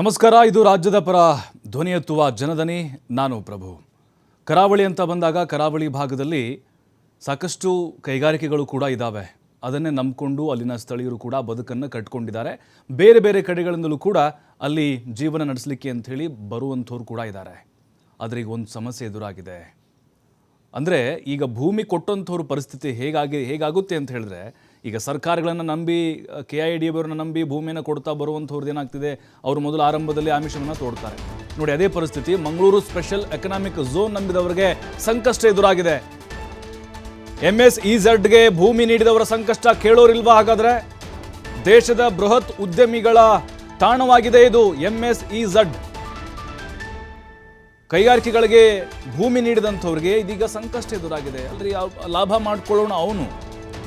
ನಮಸ್ಕಾರ, ಇದು ರಾಜ್ಯದ ಪರ ಧ್ವನಿ ಎತ್ತುವ ಜನದನಿ, ನಾನು ಪ್ರಭು. ಕರಾವಳಿ ಅಂತ ಬಂದಾಗ ಕರಾವಳಿ ಭಾಗದಲ್ಲಿ ಸಾಕಷ್ಟು ಕೈಗಾರಿಕೆಗಳು ಕೂಡ ಇದ್ದಾವೆ ಅದನ್ನೇ ನಂಬಿಕೊಂಡು ಅಲ್ಲಿನ ಸ್ಥಳೀಯರು ಕೂಡ ಬದುಕನ್ನು ಕಟ್ಕೊಂಡಿದ್ದಾರೆ. ಬೇರೆ ಬೇರೆ ಕಡೆಗಳಿಂದಲೂ ಕೂಡ ಅಲ್ಲಿ ಜೀವನ ನಡೆಸಲಿಕ್ಕೆ ಅಂಥೇಳಿ ಬರುವಂಥವ್ರು ಕೂಡ ಇದ್ದಾರೆ. ಆದರೆ ಈಗ ಒಂದು ಸಮಸ್ಯೆ ಎದುರಾಗಿದೆ. ಅಂದರೆ ಈಗ ಭೂಮಿ ಕೊಟ್ಟಂಥವ್ರ ಪರಿಸ್ಥಿತಿ ಹೇಗಾಗಿ ಹೇಗಾಗುತ್ತೆ ಅಂತ ಹೇಳಿದ್ರೆ ಈಗ ಸರ್ಕಾರಗಳನ್ನು ನಂಬಿ ಕೆ ಐ ಡಿ ಅವರನ್ನ ನಂಬಿ ಭೂಮಿಯನ್ನು ಕೊಡ್ತಾ ಬರುವಂಥವ್ರದ್ದು ಏನಾಗ್ತಿದೆ? ಅವರು ಮೊದಲು ಆರಂಭದಲ್ಲಿ ಆಮಿಷವನ್ನು ತೋಡ್ತಾರೆ. ನೋಡಿ, ಅದೇ ಪರಿಸ್ಥಿತಿ ಮಂಗಳೂರು ಸ್ಪೆಷಲ್ ಎಕನಾಮಿಕ್ ಝೋನ್ ನಂಬಿದವರಿಗೆ ಸಂಕಷ್ಟ ಎದುರಾಗಿದೆ. ಎಂ ಎಸ್ ಇಝಡ್ಗೆ ಭೂಮಿ ನೀಡಿದವರ ಸಂಕಷ್ಟ ಕೇಳೋರಿಲ್ವಾ ಹಾಗಾದ್ರೆ? ದೇಶದ ಬೃಹತ್ ಉದ್ಯಮಿಗಳ ತಾಣವಾಗಿದೆ ಇದು ಎಂ ಎಸ್ ಇಝಡ್ ಕೈಗಾರಿಕೆಗಳಿಗೆ ಭೂಮಿ ನೀಡಿದಂಥವ್ರಿಗೆ ಇದೀಗ ಸಂಕಷ್ಟ ಎದುರಾಗಿದೆ. ಅಲ್ರಿ ಲಾಭ ಮಾಡ್ಕೊಳ್ಳೋಣ ಅವನು.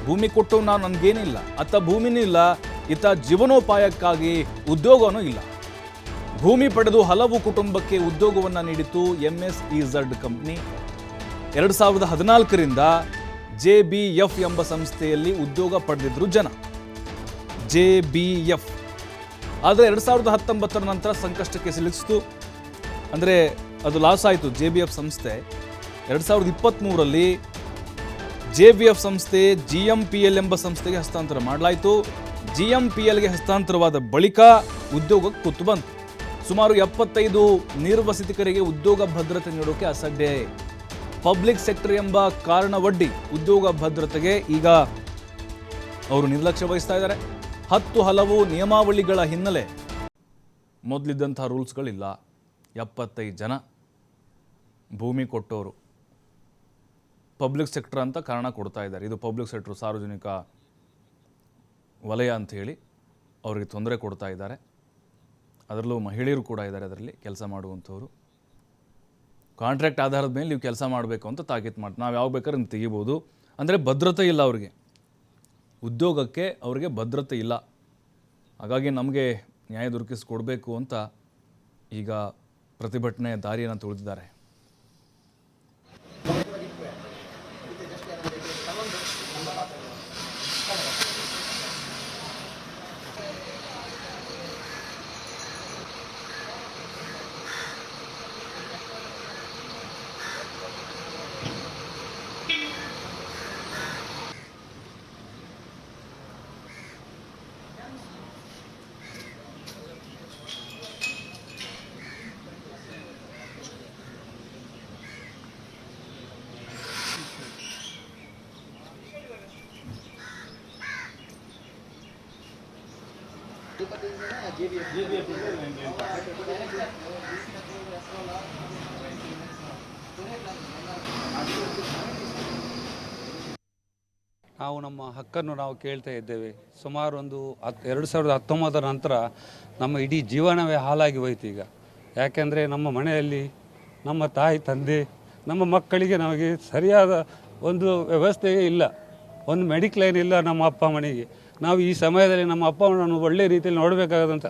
ಭೂಮಿ ಕೊಟ್ಟು ನಾನು ನನಗೇನಿಲ್ಲ, ಅತ್ತ ಭೂಮಿನೂ ಇಲ್ಲ, ಇತ್ತ ಜೀವನೋಪಾಯಕ್ಕಾಗಿ ಉದ್ಯೋಗವೂ ಇಲ್ಲ. ಭೂಮಿ ಪಡೆದು ಹಲವು ಕುಟುಂಬಕ್ಕೆ ಉದ್ಯೋಗವನ್ನು ನೀಡಿತು ಎಂ ಎಸ್ ಇಝಡ್ ಕಂಪ್ನಿ. ಎರಡು ಸಾವಿರದ ಹದಿನಾಲ್ಕರಿಂದ ಜೆ ಬಿ ಎಫ್ ಎಂಬ ಸಂಸ್ಥೆಯಲ್ಲಿ ಉದ್ಯೋಗ ಪಡೆದಿದ್ರು ಜನ. J B F. ಆದರೆ ಎರಡು ಸಾವಿರದ ಹತ್ತೊಂಬತ್ತರ ನಂತರ ಸಂಕಷ್ಟಕ್ಕೆ ಸಿಲುಕಿಸಿತು. ಅಂದರೆ ಅದು ಲಾಸ್ ಆಯಿತು ಜೆ ಬಿ ಎಫ್ ಸಂಸ್ಥೆ. ಎರಡು ಸಾವಿರದ ಇಪ್ಪತ್ತ್ಮೂರರಲ್ಲಿ ಜೆ ಬಿ ಎಫ್ ಸಂಸ್ಥೆ ಜಿ ಎಂ ಪಿ ಎಲ್ ಎಂಬ ಸಂಸ್ಥೆಗೆ ಹಸ್ತಾಂತರ ಮಾಡಲಾಯಿತು. ಜಿ ಎಂ ಪಿ ಎಲ್ಗೆ ಹಸ್ತಾಂತರವಾದ ಬಳಿಕ ಉದ್ಯೋಗಕ್ಕೆ ಕುತ್ತು ಬಂತು. ಸುಮಾರು ಎಪ್ಪತ್ತೈದು ನಿರ್ವಸಿತಿಕರಿಗೆ ಉದ್ಯೋಗ ಭದ್ರತೆ ನೀಡೋಕೆ ಅಸಾಧ್ಯ ಪಬ್ಲಿಕ್ ಸೆಕ್ಟರ್ ಎಂಬ ಕಾರಣವಡ್ಡಿ ಉದ್ಯೋಗ ಭದ್ರತೆಗೆ ಈಗ ಅವರು ನಿರ್ಲಕ್ಷ್ಯ ವಹಿಸ್ತಾ ಇದ್ದಾರೆ. ಹತ್ತು ಹಲವು ನಿಯಮಾವಳಿಗಳ ಹಿನ್ನೆಲೆ ಮೊದಲಿದ್ದಂಥ ರೂಲ್ಸ್ಗಳಿಲ್ಲ. ಎಪ್ಪತ್ತೈದು ಜನ ಭೂಮಿ ಕೊಟ್ಟವರು ಪಬ್ಲಿಕ್ ಸೆಕ್ಟರ್ ಅಂತ ಕಾರಣ ಕೊಡ್ತಾ ಇದ್ದಾರೆ. ಇದು ಪಬ್ಲಿಕ್ ಸೆಕ್ಟರ್ ಸಾರ್ವಜನಿಕ ವಲಯ ಅಂತ ಹೇಳಿ ಅವರಿಗೆ ತೊಂದರೆ ಕೊಡ್ತಾ ಇದ್ದಾರೆ. ಅದರಲ್ಲೂ ಮಹಿಳೆಯರು ಕೂಡ ಇದ್ದಾರೆ ಅದರಲ್ಲಿ ಕೆಲಸ ಮಾಡುವಂಥವ್ರು. ಕಾಂಟ್ರಾಕ್ಟ್ ಆಧಾರದ ಮೇಲೆ ನೀವು ಕೆಲಸ ಮಾಡಬೇಕು ಅಂತ ತಾಕೀತು ಮಾಡಿ ನಾವು ಯಾವಾಗ ಬೇಕಾದ್ರೆ ನೀವು ತೆಗಿಬೋದು. ಅಂದರೆ ಭದ್ರತೆ ಇಲ್ಲ ಅವರಿಗೆ. ಉದ್ಯೋಗಕ್ಕೆ ಅವರಿಗೆ ಭದ್ರತೆ ಇಲ್ಲ. ಹಾಗಾಗಿ ನಮಗೆ ನ್ಯಾಯ ದೊರಕಿಸಿಕೊಡ್ಬೇಕು ಅಂತ ಈಗ ಪ್ರತಿಭಟನೆ ದಾರಿಯನ್ನು ತುಳಿದಿದ್ದಾರೆ. ನಾವು ನಮ್ಮ ಹಕ್ಕನ್ನು ನಾವು ಕೇಳ್ತಾ ಇದ್ದೇವೆ. ಸುಮಾರು ಒಂದು ಹತ್, ಎರಡು ಸಾವಿರದ ಹತ್ತೊಂಬತ್ತರ ನಂತರ ನಮ್ಮ ಇಡೀ ಜೀವನವೇ ಹಾಳಾಗಿ ಹೋಯ್ತು ಈಗ. ಯಾಕೆಂದರೆ ನಮ್ಮ ಮನೆಯಲ್ಲಿ ನಮ್ಮ ತಾಯಿ, ತಂದೆ, ನಮ್ಮ ಮಕ್ಕಳಿಗೆ ನಮಗೆ ಸರಿಯಾದ ಒಂದು ವ್ಯವಸ್ಥೆಯೇ ಇಲ್ಲ. ಒಂದು ಮೆಡಿಕ್ಲೈನ್ ಇಲ್ಲ ನಮ್ಮ ಅಪ್ಪ ಮನೆಗೆ ನಾವು ಈ ಸಮಯದಲ್ಲಿ ನಮ್ಮ ಅಪ್ಪ ಅಮ್ಮನನ್ನು ಒಳ್ಳೆ ರೀತಿಯಲ್ಲಿ ನೋಡಬೇಕಾದಂಥ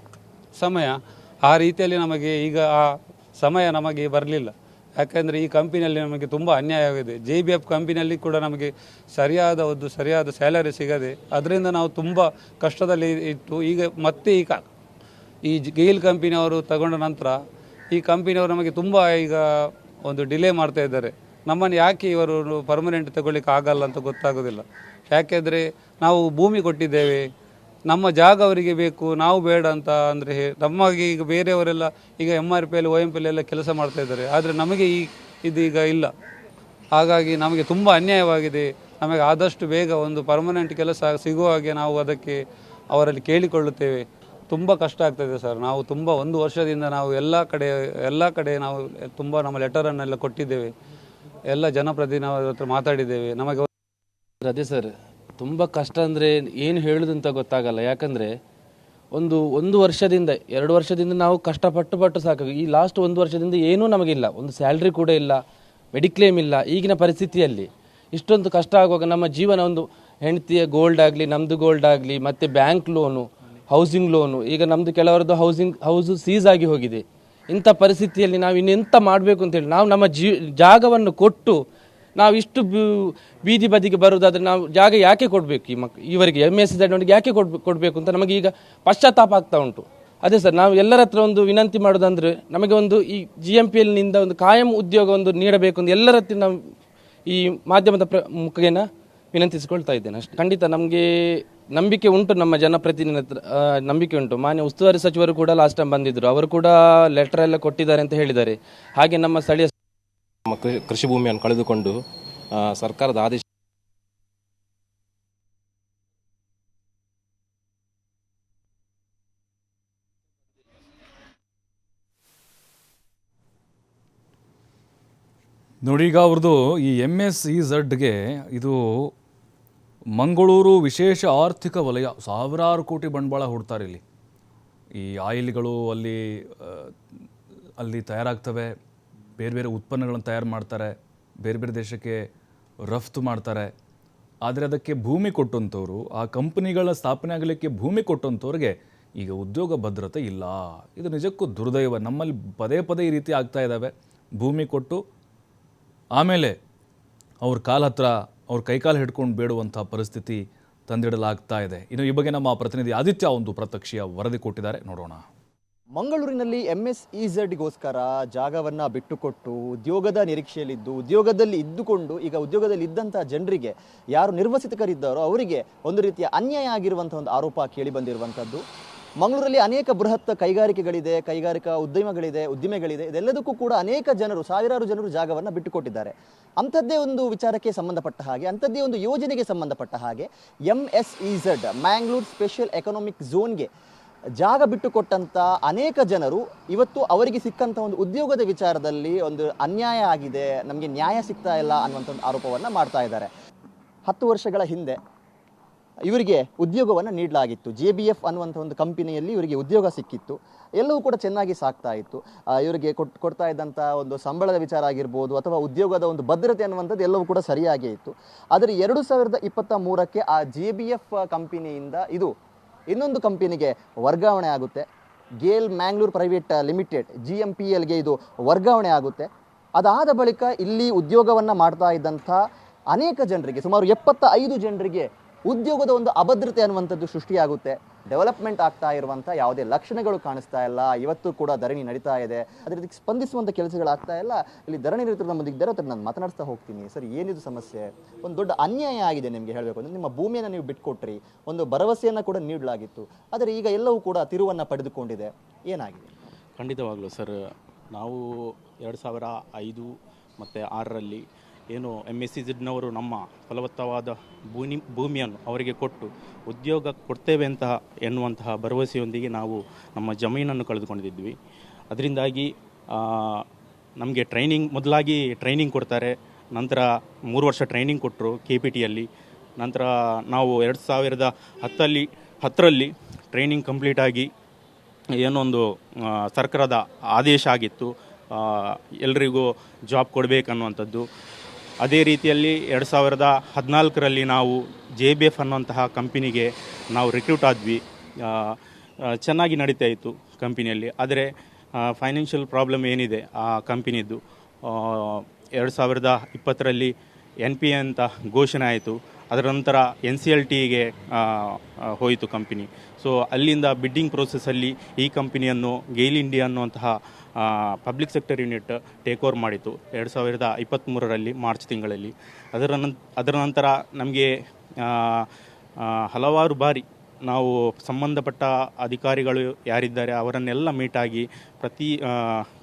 ಸಮಯ. ಆ ರೀತಿಯಲ್ಲಿ ನಮಗೆ ಈಗ ಆ ಸಮಯ ನಮಗೆ ಬರಲಿಲ್ಲ. ಯಾಕೆಂದರೆ ಈ ಕಂಪನಿಯಲ್ಲಿ ನಮಗೆ ತುಂಬ ಅನ್ಯಾಯವಾಗಿದೆ ಜೆ ಬಿ ಎಫ್ ಕಂಪನಿಯಲ್ಲಿ ಕೂಡ ನಮಗೆ ಸರಿಯಾದ ಒಂದು ಸರಿಯಾದ ಸ್ಯಾಲರಿ ಸಿಗದೆ ಅದರಿಂದ ನಾವು ತುಂಬ ಕಷ್ಟದಲ್ಲಿ ಇತ್ತು. ಈಗ ಮತ್ತೆ ಈಗ ಈ ಗೇಲ್ ಕಂಪನಿಯವರು ತಗೊಂಡ ನಂತರ ಈ ಕಂಪನಿಯವರು ನಮಗೆ ತುಂಬ ಈಗ ಒಂದು ಡಿಲೇ ಮಾಡ್ತಾ ಇದ್ದಾರೆ. ನಮ್ಮನ್ನು ಯಾಕೆ ಇವರು ಪರ್ಮನೆಂಟ್ ತಗೊಳ್ಳಿಕ್ಕೆ ಆಗಲ್ಲ ಅಂತ ಗೊತ್ತಾಗೋದಿಲ್ಲ. ಯಾಕೆಂದರೆ ನಾವು ಭೂಮಿ ಕೊಟ್ಟಿದ್ದೇವೆ. ನಮ್ಮ ಜಾಗ ಅವರಿಗೆ ಬೇಕು, ನಾವು ಬೇಡ ಅಂತ ಅಂದರೆ ನಮಗೆ ಈಗ ಬೇರೆಯವರೆಲ್ಲ ಈಗ M R P L O M P ಎಲ್ಲ ಕೆಲಸ ಮಾಡ್ತಾ ಇದ್ದಾರೆ. ಆದರೆ ನಮಗೆ ಈ ಇದೀಗ ಇಲ್ಲ. ಹಾಗಾಗಿ ನಮಗೆ ತುಂಬ ಅನ್ಯಾಯವಾಗಿದೆ. ನಮಗೆ ಆದಷ್ಟು ಬೇಗ ಒಂದು ಪರ್ಮನೆಂಟ್ ಕೆಲಸ ಸಿಗುವ ಹಾಗೆ ನಾವು ಅದಕ್ಕೆ ಅವರಲ್ಲಿ ಕೇಳಿಕೊಳ್ಳುತ್ತೇವೆ. ತುಂಬ ಕಷ್ಟ ಆಗ್ತದೆ ಸರ್. ನಾವು ತುಂಬ ಒಂದು ವರ್ಷದಿಂದ ನಾವು ಎಲ್ಲ ಕಡೆ ಎಲ್ಲ ಕಡೆ ನಾವು ತುಂಬ ನಮ್ಮ ಲೆಟರನ್ನೆಲ್ಲ ಕೊಟ್ಟಿದ್ದೇವೆ. ಎಲ್ಲ ಜನಪ್ರತಿನಿಧಿ ಹತ್ರ ಮಾತಾಡಿದ್ದೇವೆ. ನಮಗೆ ಅದೇ ಸರ್. ತುಂಬ ಕಷ್ಟ ಅಂದರೆ ಏನು ಹೇಳೋದಂತ ಗೊತ್ತಾಗಲ್ಲ. ಯಾಕಂದರೆ ಒಂದು ಒಂದು ವರ್ಷದಿಂದ, ಎರಡು ವರ್ಷದಿಂದ ನಾವು ಕಷ್ಟಪಟ್ಟು ಪಟ್ಟು ಸಾಕು ಈ ಲಾಸ್ಟ್ ಒಂದು ವರ್ಷದಿಂದ ಏನೂ ನಮಗಿಲ್ಲ. ಒಂದು ಸ್ಯಾಲ್ರಿ ಕೂಡ ಇಲ್ಲ ಮೆಡಿಕ್ಲೇಮ್ ಇಲ್ಲ, ಈಗಿನ ಪರಿಸ್ಥಿತಿಯಲ್ಲಿ. ಇಷ್ಟೊಂದು ಕಷ್ಟ ಆಗುವಾಗ ನಮ್ಮ ಜೀವನ ಒಂದು ಹೆಂಡತಿಯ ಗೋಲ್ಡ್ ಆಗಲಿ ನಮ್ಮದು ಗೋಲ್ಡ್ ಆಗಲಿ, ಮತ್ತು ಬ್ಯಾಂಕ್ ಲೋನು ಹೌಸಿಂಗ್ ಲೋನು ಈಗ ನಮ್ಮದು ಕೆಲವರದ್ದು ಹೌಸಿಂಗ್ ಹೌಸು ಸೀಸ್ ಆಗಿ ಹೋಗಿದೆ. ಇಂಥ ಪರಿಸ್ಥಿತಿಯಲ್ಲಿ ನಾವು ಇನ್ನೆಂತ ಮಾಡಬೇಕು ಅಂತೇಳಿ ನಾವು ನಮ್ಮ ಜೀ ಜಾಗವನ್ನು ಕೊಟ್ಟು ನಾವು ಇಷ್ಟು ಬೀದಿ ಬದಿಗೆ ಬರುವುದಾದ್ರೆ ನಾವು ಜಾಗ ಯಾಕೆ ಕೊಡಬೇಕು ಈ ಮಕ್, ಇವರಿಗೆ ಎಂ ಎಸ್ ನೊಂದಿಗೆ ಯಾಕೆ ಕೊಡ್ಬೇಕು ಕೊಡಬೇಕು ಅಂತ ನಮಗೆ ಈಗ ಪಶ್ಚಾತ್ತಾಪ ಆಗ್ತಾ ಉಂಟು. ಅದೇ ಸರ್, ನಾವು ಎಲ್ಲರ ಹತ್ರ ಒಂದು ವಿನಂತಿ ಮಾಡೋದಂದ್ರೆ ನಮಗೆ ಒಂದು ಈ ಜಿ ಎಂ ಪಿ ಎಲ್ನಿಂದ ಒಂದು ಕಾಯಂ ಉದ್ಯೋಗ ಒಂದು ನೀಡಬೇಕು ಅಂತ ಎಲ್ಲರ ಹತ್ರ ನಾವು ಈ ಮಾಧ್ಯಮದ ಪ್ರ, ಮುಖೇನ ವಿನಂತಿಸಿಕೊಳ್ತಾ ಇದ್ದೇನೆ ಅಷ್ಟೇ. ಖಂಡಿತ ನಮಗೆ ನಂಬಿಕೆ ಉಂಟು ನಮ್ಮ ಜನಪ್ರತಿನಿಧಿ ನಂಬಿಕೆ ಉಂಟು. ಮಾನ್ಯ ಉಸ್ತುವಾರಿ ಸಚಿವರು ಕೂಡ ಲಾಸ್ಟ್ ಟೈಮ್ ಬಂದಿದ್ದರು ಅವರು ಕೂಡ ಲೆಟರ್ ಎಲ್ಲ ಕೊಟ್ಟಿದ್ದಾರೆ ಅಂತ ಹೇಳಿದ್ದಾರೆ. ಹಾಗೆ ನಮ್ಮ ಸ್ಥಳೀಯ ನಮ್ಮ ಕೃಷಿ ಭೂಮಿಯನ್ನು ಕಳೆದುಕೊಂಡು ಸರ್ಕಾರದ ಆದೇಶ ನೋಡಿ, ಈಗ ಅವ್ರದ್ದು ಈ ಎಂ ಎಸ್ ಇ ಝಡ್ಗೆ ಇದು ಮಂಗಳೂರು ವಿಶೇಷ ಆರ್ಥಿಕ ವಲಯ, ಸಾವಿರಾರು ಕೋಟಿ ಬಂಡವಾಳ ಹೂಡ್ತಾರೆ ಇಲ್ಲಿ. ಈ ಆಯಿಲ್ಗಳು ಅಲ್ಲಿ ಅಲ್ಲಿ ತಯಾರಾಗ್ತವೆ. ಬೇರೆ ಬೇರೆ ಉತ್ಪನ್ನಗಳನ್ನು ತಯಾರು ಮಾಡ್ತಾರೆ, ಬೇರೆ ಬೇರೆ ದೇಶಕ್ಕೆ ರಫ್ತು ಮಾಡ್ತಾರೆ. ಆದರೆ ಅದಕ್ಕೆ ಭೂಮಿ ಕೊಟ್ಟಂಥವ್ರು ಆ ಕಂಪ್ನಿಗಳ ಸ್ಥಾಪನೆ ಆಗಲಿಕ್ಕೆ ಭೂಮಿ ಕೊಟ್ಟಂಥವ್ರಿಗೆ ಈಗ ಉದ್ಯೋಗ ಭದ್ರತೆ ಇಲ್ಲ. ಇದು ನಿಜಕ್ಕೂ ದುರ್ದೈವ. ನಮ್ಮಲ್ಲಿ ಪದೇ ಪದೇ ಈ ರೀತಿ ಆಗ್ತಾ ಇದ್ದಾವೆ ಭೂಮಿ ಕೊಟ್ಟು ಆಮೇಲೆ ಅವ್ರ ಕಾಲ ಹತ್ರ, ಅವ್ರ ಕೈಕಾಲು ಹಿಡ್ಕೊಂಡು ಬೇಡುವಂಥ ಪರಿಸ್ಥಿತಿ ತಂದಿಡಲಾಗ್ತಾ ಇದೆ. ಇನ್ನು ಈ ಬಗ್ಗೆ ನಮ್ಮ ಪ್ರತಿನಿಧಿ ಆದಿತ್ಯ ಒಂದು ಪ್ರತ್ಯಕ್ಷೀಯ ವರದಿ ಕೊಟ್ಟಿದ್ದಾರೆ. ನೋಡೋಣ. ಮಂಗಳೂರಿನಲ್ಲಿ ಎಂ ಎಸ್ ಇಝಡ್ಗೋಸ್ಕರ ಜಾಗವನ್ನ ಬಿಟ್ಟುಕೊಟ್ಟು ಉದ್ಯೋಗದ ನಿರೀಕ್ಷೆಯಲ್ಲಿದ್ದು ಉದ್ಯೋಗದಲ್ಲಿ ಇದ್ದುಕೊಂಡು ಈಗ ಉದ್ಯೋಗದಲ್ಲಿ ಇದ್ದಂಥ ಜನರಿಗೆ ಯಾರು ನಿರ್ವಸಿತಕರಿದ್ದಾರೋ ಅವರಿಗೆ ಒಂದು ರೀತಿಯ ಅನ್ಯಾಯ ಆಗಿರುವಂಥ ಒಂದು ಆರೋಪ ಕೇಳಿ ಬಂದಿರುವಂಥದ್ದು ಮಂಗಳೂರಲ್ಲಿ ಅನೇಕ ಬೃಹತ್ ಕೈಗಾರಿಕೆಗಳಿದೆ, ಕೈಗಾರಿಕಾ ಉದ್ಯಮಗಳಿದೆ, ಉದ್ದಿಮೆಗಳಿದೆ. ಇದೆಲ್ಲದಕ್ಕೂ ಕೂಡ ಅನೇಕ ಜನರು, ಸಾವಿರಾರು ಜನರು ಜಾಗವನ್ನು ಬಿಟ್ಟುಕೊಟ್ಟಿದ್ದಾರೆ. ಅಂಥದ್ದೇ ಒಂದು ವಿಚಾರಕ್ಕೆ ಸಂಬಂಧಪಟ್ಟ ಹಾಗೆ, ಅಂಥದ್ದೇ ಒಂದು ಯೋಜನೆಗೆ ಸಂಬಂಧಪಟ್ಟ ಹಾಗೆ M S E Z Mangalore special economic ಝೋನ್ಗೆ ಜಾಗ ಬಿಟ್ಟುಕೊಟ್ಟಂತ ಅನೇಕ ಜನರು ಇವತ್ತು ಅವರಿಗೆ ಸಿಕ್ಕಂತ ಒಂದು ಉದ್ಯೋಗದ ವಿಚಾರದಲ್ಲಿ ಒಂದು ಅನ್ಯಾಯ ಆಗಿದೆ, ನಮಗೆ ನ್ಯಾಯ ಸಿಗ್ತಾ ಇಲ್ಲ ಅನ್ನುವಂಥ ಒಂದು ಆರೋಪವನ್ನು ಮಾಡ್ತಾ ಇದ್ದಾರೆ. ಹತ್ತು ವರ್ಷಗಳ ಹಿಂದೆ ಇವರಿಗೆ ಉದ್ಯೋಗವನ್ನು ನೀಡಲಾಗಿತ್ತು. ಜೆ ಬಿ ಎಫ್ ಅನ್ನುವಂಥ ಒಂದು ಕಂಪನಿಯಲ್ಲಿ ಇವರಿಗೆ ಉದ್ಯೋಗ ಸಿಕ್ಕಿತ್ತು. ಎಲ್ಲವೂ ಕೂಡ ಚೆನ್ನಾಗಿ ಸಾಕ್ತಾ ಇತ್ತು. ಇವರಿಗೆ ಕೊಟ್ಟು ಕೊಡ್ತಾ ಇದ್ದಂಥ ಒಂದು ಸಂಬಳದ ವಿಚಾರ ಆಗಿರ್ಬೋದು ಅಥವಾ ಉದ್ಯೋಗದ ಒಂದು ಭದ್ರತೆ ಅನ್ನುವಂಥದ್ದು ಎಲ್ಲವೂ ಕೂಡ ಸರಿಯಾಗೇ ಇತ್ತು. ಆದರೆ ಎರಡು ಸಾವಿರದ ಇಪ್ಪತ್ತ ಮೂರಕ್ಕೆ ಆ ಜೆ ಬಿ ಎಫ್ ಕಂಪನಿಯಿಂದ ಇದು ಇನ್ನೊಂದು ಕಂಪನಿಗೆ ವರ್ಗಾವಣೆ ಆಗುತ್ತೆ. GAIL Mangalore private limited G M P ಎಲ್ಗೆ ಇದು ವರ್ಗಾವಣೆ ಆಗುತ್ತೆ. ಅದಾದ ಬಳಿಕ ಇಲ್ಲಿ ಉದ್ಯೋಗವನ್ನು ಮಾಡ್ತಾ ಇದ್ದಂಥ ಅನೇಕ ಜನರಿಗೆ, ಸುಮಾರು ಎಪ್ಪತ್ತ ಐದು ಜನರಿಗೆ ಉದ್ಯೋಗದ ಒಂದು ಅಭದ್ರತೆ ಅನ್ನುವಂಥದ್ದು ಸೃಷ್ಟಿಯಾಗುತ್ತೆ. ಡೆವಲಪ್ಮೆಂಟ್ ಆಗ್ತಾ ಇರುವಂಥ ಯಾವುದೇ ಲಕ್ಷಣಗಳು ಕಾಣಿಸ್ತಾ ಇಲ್ಲ. ಇವತ್ತು ಕೂಡ ಧರಣಿ ನಡೀತಾ ಇದೆ. ಅದ್ರ ಇದಕ್ಕೆ ಸ್ಪಂದಿಸುವಂಥ ಕೆಲಸಗಳಾಗ್ತಾ ಇಲ್ಲ. ಇಲ್ಲಿ ಧರಣಿ ನಿರತರು ನಮ್ಮದಿದ್ದಾರೆ ಹತ್ರ ನಾನು ಮಾತನಾಡ್ತಾ ಹೋಗ್ತೀನಿ. ಸರ್, ಏನಿದು ಸಮಸ್ಯೆ? ಒಂದು ದೊಡ್ಡ ಅನ್ಯಾಯ ಆಗಿದೆ ನಿಮಗೆ ಹೇಳಬೇಕು ಅಂದರೆ ನಿಮ್ಮ ಭೂಮಿಯನ್ನು ನೀವು ಬಿಟ್ಕೊಟ್ರಿ. ಒಂದು ಭರವಸೆಯನ್ನು ಕೂಡ ನೀಡಲಾಗಿತ್ತು. ಆದರೆ ಈಗ ಎಲ್ಲವೂ ಕೂಡ ತಿರುವನ್ನು ಪಡೆದುಕೊಂಡಿದೆ. ಏನಾಗಿದೆ? ಖಂಡಿತವಾಗ್ಲೂ ಸರ್, ನಾವು ಎರಡು ಸಾವಿರ ಐದು ಮತ್ತು ಆರರಲ್ಲಿ ಏನು ಎಂ ಎಸ್ ಸಿ ನಮ್ಮ ಫಲವತ್ತವಾದ ಭೂಮಿ, ಭೂಮಿಯನ್ನು ಅವರಿಗೆ ಕೊಟ್ಟು ಉದ್ಯೋಗ ಕೊಡ್ತೇವೆ ಅಂತ ಎನ್ನುವಂತಹ ಭರವಸೆಯೊಂದಿಗೆ ನಾವು ನಮ್ಮ ಜಮೀನನ್ನು ಕಳೆದುಕೊಂಡಿದ್ವಿ. ಅದರಿಂದಾಗಿ ನಮಗೆ ಟ್ರೈನಿಂಗ್ ಮೊದಲಾಗಿ ಟ್ರೈನಿಂಗ್ ಕೊಡ್ತಾರೆ. ನಂತರ ಮೂರು ವರ್ಷ ಟ್ರೈನಿಂಗ್ ಕೊಟ್ಟರು ಕೆ ಪಿ ಟಿಯಲ್ಲಿ ನಂತರ ನಾವು ಎರಡು ಸಾವಿರದ ಹತ್ತಲ್ಲಿ, ಹತ್ತರಲ್ಲಿ ಟ್ರೈನಿಂಗ್ ಕಂಪ್ಲೀಟ್ ಆಗಿ ಏನೊಂದು ಸರ್ಕಾರದ ಆದೇಶ ಆಗಿತ್ತು. ಎಲ್ರಿಗೂ ಜಾಬ್ ಕೊಡಬೇಕನ್ನುವಂಥದ್ದು. ಅದೇ ರೀತಿಯಲ್ಲಿ ಎರಡು ಸಾವಿರದ ಹದಿನಾಲ್ಕರಲ್ಲಿ ನಾವು ಜೆ ಬಿ ಎಫ್ ಅನ್ನುವಂತಹ ಕಂಪನಿಗೆ ನಾವು ರಿಕ್ರೂಟ್ ಆದ್ವಿ. ಚೆನ್ನಾಗಿ ನಡೀತಾ ಇತ್ತು ಕಂಪನಿಯಲ್ಲಿ. ಆದರೆ ಫೈನಾನ್ಷಿಯಲ್ ಪ್ರಾಬ್ಲಮ್ ಏನಿದೆ ಆ ಕಂಪನಿದ್ದು? ಎರಡು ಸಾವಿರದ ಇಪ್ಪತ್ತರಲ್ಲಿ ಎನ್ ಪಿ ಅಂತ ಘೋಷಣೆ ಆಯಿತು. ಅದರ ನಂತರ ಎನ್ ಸಿ ಎಲ್ ಟಿಗೆ ಹೋಯಿತು ಕಂಪನಿ. ಸೊ ಅಲ್ಲಿಂದ ಬಿಡ್ಡಿಂಗ್ ಪ್ರೋಸೆಸ್ಸಲ್ಲಿ ಈ ಕಂಪನಿಯನ್ನು ಗೇಲ್ ಇಂಡಿಯಾ ಅನ್ನುವಂತಹ public sector unit take over ಮಾಡಿತು ಎರಡು ಸಾವಿರದ ಇಪ್ಪತ್ತ್ಮೂರರಲ್ಲಿ ಮಾರ್ಚ್ ತಿಂಗಳಲ್ಲಿ. ಅದರ ನಂತ ಅದರ ನಂತರ ನಮಗೆ ಹಲವಾರು ಬಾರಿ ನಾವು ಸಂಬಂಧಪಟ್ಟ ಅಧಿಕಾರಿಗಳು ಯಾರಿದ್ದಾರೆ ಅವರನ್ನೆಲ್ಲ ಮೀಟಾಗಿ ಪ್ರತಿ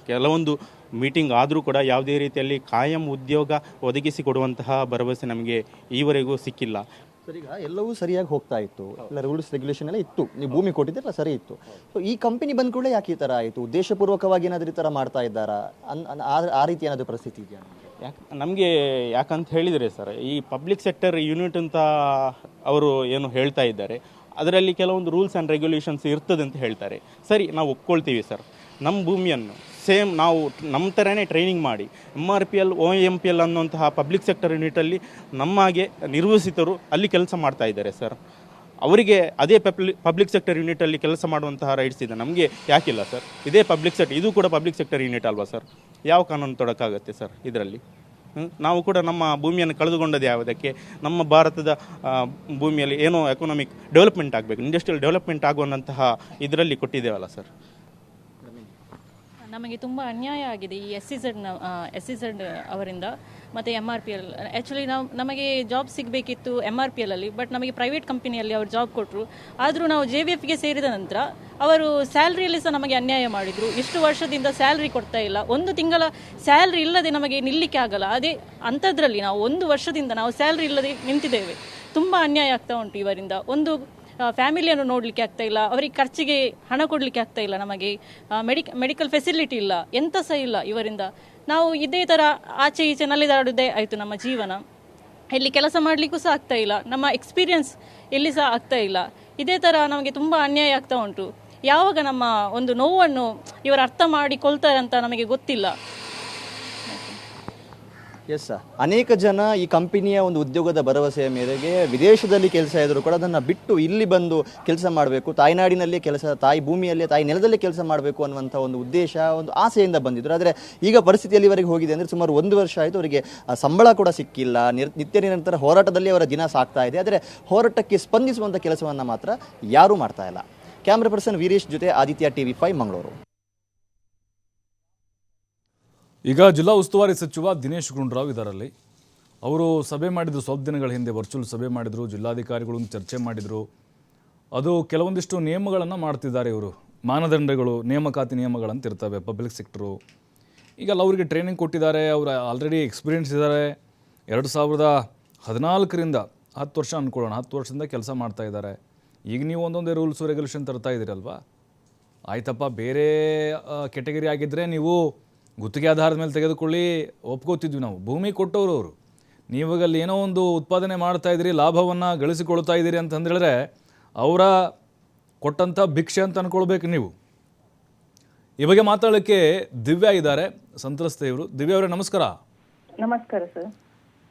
ಕೆಲವೊಂದು ಮೀಟಿಂಗ್ ಆದರೂ ಕೂಡ ಯಾವುದೇ ರೀತಿಯಲ್ಲಿ ಕಾಯಂ ಉದ್ಯೋಗ ಒದಗಿಸಿಕೊಡುವಂತಹ ಭರವಸೆ ನಮಗೆ ಈವರೆಗೂ ಸಿಕ್ಕಿಲ್ಲ. ಸರ್ ಈಗ ಎಲ್ಲವೂ ಸರಿಯಾಗಿ ಹೋಗ್ತಾ ಇತ್ತು. ಎಲ್ಲ ರೂಲ್ಸ್ ರೆಗ್ಯುಲೇಷನ್ ಎಲ್ಲ ಇತ್ತು. ನೀವು ಭೂಮಿ ಕೊಟ್ಟಿದ್ದೆಲ್ಲ ಸರಿ ಇತ್ತು. ಸೊ ಈ ಕಂಪನಿ ಬಂದ ಕೂಡಲೇ ಯಾಕೆ ಈ ಥರ ಆಯಿತು? ಉದ್ದೇಶಪೂರ್ವಕವಾಗಿ ಏನಾದರೂ ಈ ಥರ ಮಾಡ್ತಾ ಇದ್ದಾರಾ? ಅನ್ ಆ- ರೀತಿ ಏನಾದರೂ ಪರಿಸ್ಥಿತಿ ಇದೆಯಾ ಯಾಕೆ? ನಮಗೆ ಯಾಕಂತ ಹೇಳಿದರೆ ಸರ್ ಈ ಪಬ್ಲಿಕ್ ಸೆಕ್ಟರ್ ಯೂನಿಟ್ ಅಂತ ಅವರು ಏನು ಹೇಳ್ತಾ ಇದ್ದಾರೆ ಅದರಲ್ಲಿ ಕೆಲವೊಂದು ರೂಲ್ಸ್ ಆ್ಯಂಡ್ ರೆಗ್ಯುಲೇಷನ್ಸ್ ಇರ್ತದೆ ಅಂತ ಹೇಳ್ತಾರೆ. ಸರಿ, ನಾವು ಒಪ್ಕೊಳ್ತೀವಿ ಸರ್. ನಮ್ಮ ಭೂಮಿಯನ್ನು ಸೇಮ್ ನಾವು ನಮ್ಮ ಥರನೇ ಟ್ರೈನಿಂಗ್ ಮಾಡಿ M R P L O M P L ಅನ್ನುವಂತಹ ಪಬ್ಲಿಕ್ ಸೆಕ್ಟರ್ ಯೂನಿಟಲ್ಲಿ ನಮ್ಮಾಗೆ ನಿರ್ವಸಿತರು ಅಲ್ಲಿ ಕೆಲಸ ಮಾಡ್ತಾ ಇದ್ದಾರೆ ಸರ್. ಅವರಿಗೆ ಅದೇ ಪಬ್ಲಿಕ್ ಪಬ್ಲಿಕ್ ಸೆಕ್ಟರ್ ಯೂನಿಟಲ್ಲಿ ಕೆಲಸ ಮಾಡುವಂತಹ ರೈಟ್ಸ್ ಇದೆ. ನಮಗೆ ಯಾಕಿಲ್ಲ ಸರ್. ಇದೇ ಪಬ್ಲಿಕ್ ಸೆಕ್ಟರ್, ಇದು ಕೂಡ ಪಬ್ಲಿಕ್ ಸೆಕ್ಟರ್ ಯೂನಿಟ್ ಅಲ್ವಾ ಸರ್? ಯಾವ ಕಾನೂನು ತೊಡಕಾಗತ್ತೆ ಸರ್ ಇದರಲ್ಲಿ? ನಾವು ಕೂಡ ನಮ್ಮ ಭೂಮಿಯನ್ನು ಕಳೆದುಕೊಂಡದ್ದು ಯಾವುದಕ್ಕೆ ನಮ್ಮ ಭಾರತದ ಭೂಮಿಯಲ್ಲಿ ಏನೋ ಎಕನಾಮಿಕ್ ಡೆವಲಪ್ಮೆಂಟ್ ಆಗಬೇಕು ಇಂಡಸ್ಟ್ರಿಯಲ್ ಡೆವಲಪ್ಮೆಂಟ್ ಆಗುವಂತಹ ಇದರಲ್ಲಿ ಕೊಟ್ಟಿದ್ದೇವಲ್ಲ ಸರ್ ನಮಗೆ ತುಂಬ ಅನ್ಯಾಯ ಆಗಿದೆ ಈ ಎಸ್ ಸಿ ಝಡ್ನ ಎಸ್ ಸಿ ಝಡ್ ಅವರಿಂದ, ಮತ್ತು M R P L actually ನಾವು, ನಮಗೆ ಜಾಬ್ ಸಿಗಬೇಕಿತ್ತು ಎಂ ಆರ್ ಪಿ ಎಲಲ್ಲಿ ಬಟ್ ನಮಗೆ ಪ್ರೈವೇಟ್ ಕಂಪನಿಯಲ್ಲಿ ಅವರು ಜಾಬ್ ಕೊಟ್ಟರು ಆದರೂ ನಾವು ಜೆ ವಿ ಎಫ್ಗೆ ಸೇರಿದ ನಂತರ ಅವರು ಸ್ಯಾಲ್ರಿಯಲ್ಲಿ ಸಹ ನಮಗೆ ಅನ್ಯಾಯ ಮಾಡಿದರು. ಇಷ್ಟು ವರ್ಷದಿಂದ ಸ್ಯಾಲ್ರಿ ಕೊಡ್ತಾ ಇಲ್ಲ. ಒಂದು ತಿಂಗಳ ಸ್ಯಾಲ್ರಿ ಇಲ್ಲದೆ ನಮಗೆ ನಿಲ್ಲಕ್ಕೆ ಆಗಲ್ಲ. ಅದೇ ಅಂಥದ್ರಲ್ಲಿ ನಾವು ಒಂದು ವರ್ಷದಿಂದ ನಾವು ಸ್ಯಾಲ್ರಿ ಇಲ್ಲದೆ ನಿಂತಿದ್ದೇವೆ. ತುಂಬ ಅನ್ಯಾಯ ಆಗ್ತಾ ಉಂಟು ಇವರಿಂದ. ಒಂದು ಫ್ಯಾಮಿಲಿಯನ್ನು ನೋಡಲಿಕ್ಕೆ ಆಗ್ತಾ ಇಲ್ಲ. ಅವರಿಗೆ ಖರ್ಚಿಗೆ ಹಣ ಕೊಡಲಿಕ್ಕೆ ಆಗ್ತಾ ಇಲ್ಲ ನಮಗೆ. ಮೆಡಿಕ್ ಮೆಡಿಕಲ್ ಫೆಸಿಲಿಟಿ ಇಲ್ಲ. ಎಂಥ ಸಹ ಇಲ್ಲ ಇವರಿಂದ. ನಾವು ಇದೇ ಥರ ಆಚೆ ಈಚೆ ನಲಿದಾಡುವುದೇ ಆಯಿತು ನಮ್ಮ ಜೀವನ. ಇಲ್ಲಿ ಕೆಲಸ ಮಾಡಲಿಕ್ಕೂ ಸಹ ಆಗ್ತಾ ಇಲ್ಲ. ನಮ್ಮ ಎಕ್ಸ್ಪೀರಿಯನ್ಸ್ ಎಲ್ಲಿ ಸಹ ಆಗ್ತಾ ಇಲ್ಲ. ಇದೇ ಥರ ನಮಗೆ ತುಂಬ ಅನ್ಯಾಯ ಆಗ್ತಾ ಉಂಟು. ಯಾವಾಗ ನಮ್ಮ ಒಂದು ನೋವನ್ನು ಇವರು ಅರ್ಥ ಮಾಡಿಕೊಳ್ತಾರೆ ಅಂತ ನಮಗೆ ಗೊತ್ತಿಲ್ಲ. ಎಸ್ ಅನೇಕ ಜನ ಈ ಕಂಪನಿಯ ಒಂದು ಉದ್ಯೋಗದ ಭರವಸೆಯ ಮೇರೆಗೆ ವಿದೇಶದಲ್ಲಿ ಕೆಲಸ ಇದ್ದರೂ ಕೂಡ ಅದನ್ನು ಬಿಟ್ಟು ಇಲ್ಲಿ ಬಂದು ಕೆಲಸ ಮಾಡಬೇಕು ತಾಯ್ನಾಡಿನಲ್ಲೇ ಕೆಲಸ, ತಾಯಿ ಭೂಮಿಯಲ್ಲೇ ತಾಯಿ ನೆಲದಲ್ಲೇ ಕೆಲಸ ಮಾಡಬೇಕು ಅನ್ನುವಂಥ ಒಂದು ಉದ್ದೇಶ, ಒಂದು ಆಸೆಯಿಂದ ಬಂದಿದ್ರು. ಆದರೆ ಈಗ ಪರಿಸ್ಥಿತಿಯಲ್ಲಿ ಇವರಿಗೆ ಹೋಗಿದೆ ಅಂದರೆ ಸುಮಾರು ಒಂದು ವರ್ಷ ಆಯಿತು ಅವರಿಗೆ ಸಂಬಳ ಕೂಡ ಸಿಕ್ಕಿಲ್ಲ. ನಿರ್, ನಿತ್ಯ ನಿರಂತರ ಹೋರಾಟದಲ್ಲಿ ಅವರ ದಿನ ಸಾಕ್ತಾ ಇದೆ. ಆದರೆ ಹೋರಾಟಕ್ಕೆ ಸ್ಪಂದಿಸುವಂಥ ಕೆಲಸವನ್ನು ಮಾತ್ರ ಯಾರೂ ಮಾಡ್ತಾ ಇಲ್ಲ. ಕ್ಯಾಮ್ರಾ ಪರ್ಸನ್ ವೀರೇಶ್ ಜೊತೆ ಆದಿತ್ಯ ಟಿವಿ ಫೈವ್ ಮಂಗಳೂರು ಈಗ ಜಿಲ್ಲಾ ಉಸ್ತುವಾರಿ ಸಚಿವ ದಿನೇಶ್ ಗುಂಡೂರಾವ್ ಇದರಲ್ಲಿ. ಅವರು ಸಭೆ ಮಾಡಿದ್ರು ಸ್ವಲ್ಪ ದಿನಗಳ ಹಿಂದೆ, ವರ್ಚುವಲ್ ಸಭೆ ಮಾಡಿದರು ಜಿಲ್ಲಾಧಿಕಾರಿಗಳನ್ನು ಚರ್ಚೆ ಮಾಡಿದರು. ಅದು ಕೆಲವೊಂದಿಷ್ಟು ನಿಯಮಗಳನ್ನು ಮಾಡ್ತಿದ್ದಾರೆ ಇವರು. ಮಾನದಂಡಗಳು, ನೇಮಕಾತಿ ನಿಯಮಗಳಂತ ಇರ್ತವೆ ಪಬ್ಲಿಕ್ ಸೆಕ್ಟ್ರು ಈಗ ಅಲ್ಲ ಅವರಿಗೆ ಟ್ರೈನಿಂಗ್ ಕೊಟ್ಟಿದ್ದಾರೆ, ಅವರು ಆಲ್ರೆಡಿ ಎಕ್ಸ್ಪೀರಿಯೆನ್ಸ್ ಇದ್ದಾರೆ ಎರಡು ಸಾವಿರದ ಹದಿನಾಲ್ಕರಿಂದ ಹತ್ತು ವರ್ಷ ಅಂದ್ಕೊಳ್ಳೋಣ ಹತ್ತು ವರ್ಷದಿಂದ ಕೆಲಸ ಮಾಡ್ತಾ ಇದ್ದಾರೆ. ಈಗ ನೀವು ಒಂದೊಂದೇ ರೂಲ್ಸು ರೆಗ್ಯುಲೇಷನ್ ತರ್ತಾ ಇದ್ದೀರಲ್ವಾ? ಆಯ್ತಪ್ಪ, ಬೇರೆ ಕೆಟಗರಿ ಆಗಿದ್ದರೆ ನೀವು ಗುತ್ತಿಗೆ ಆಧಾರದ ಮೇಲೆ ತೆಗೆದುಕೊಳ್ಳಿ, ಒಪ್ಕೋತಿದ್ವಿ ನಾವು. ಭೂಮಿ ಕೊಟ್ಟವರು ಅವರು. ನೀವಾಗ ಅಲ್ಲಿ ಏನೋ ಒಂದು ಉತ್ಪಾದನೆ ಮಾಡ್ತಾ ಇದ್ದೀರಿ, ಲಾಭವನ್ನು ಗಳಿಸಿಕೊಳ್ತಾ ಇದ್ದೀರಿ ಅಂತಂದೇಳಿದ್ರೆ ಅವರ ಕೊಟ್ಟಂಥ ಭಿಕ್ಷೆ ಅಂತ ಅಂದ್ಕೊಳ್ಬೇಕು ನೀವು. ಈ ಬಗ್ಗೆ ಮಾತಾಡೋಕ್ಕೆ ದಿವ್ಯಾ ಇದ್ದಾರೆ, ಸಂತ್ರಸ್ತೆಯವರು. ದಿವ್ಯಾ ಅವರೇ, ನಮಸ್ಕಾರ. ನಮಸ್ಕಾರ ಸರ್.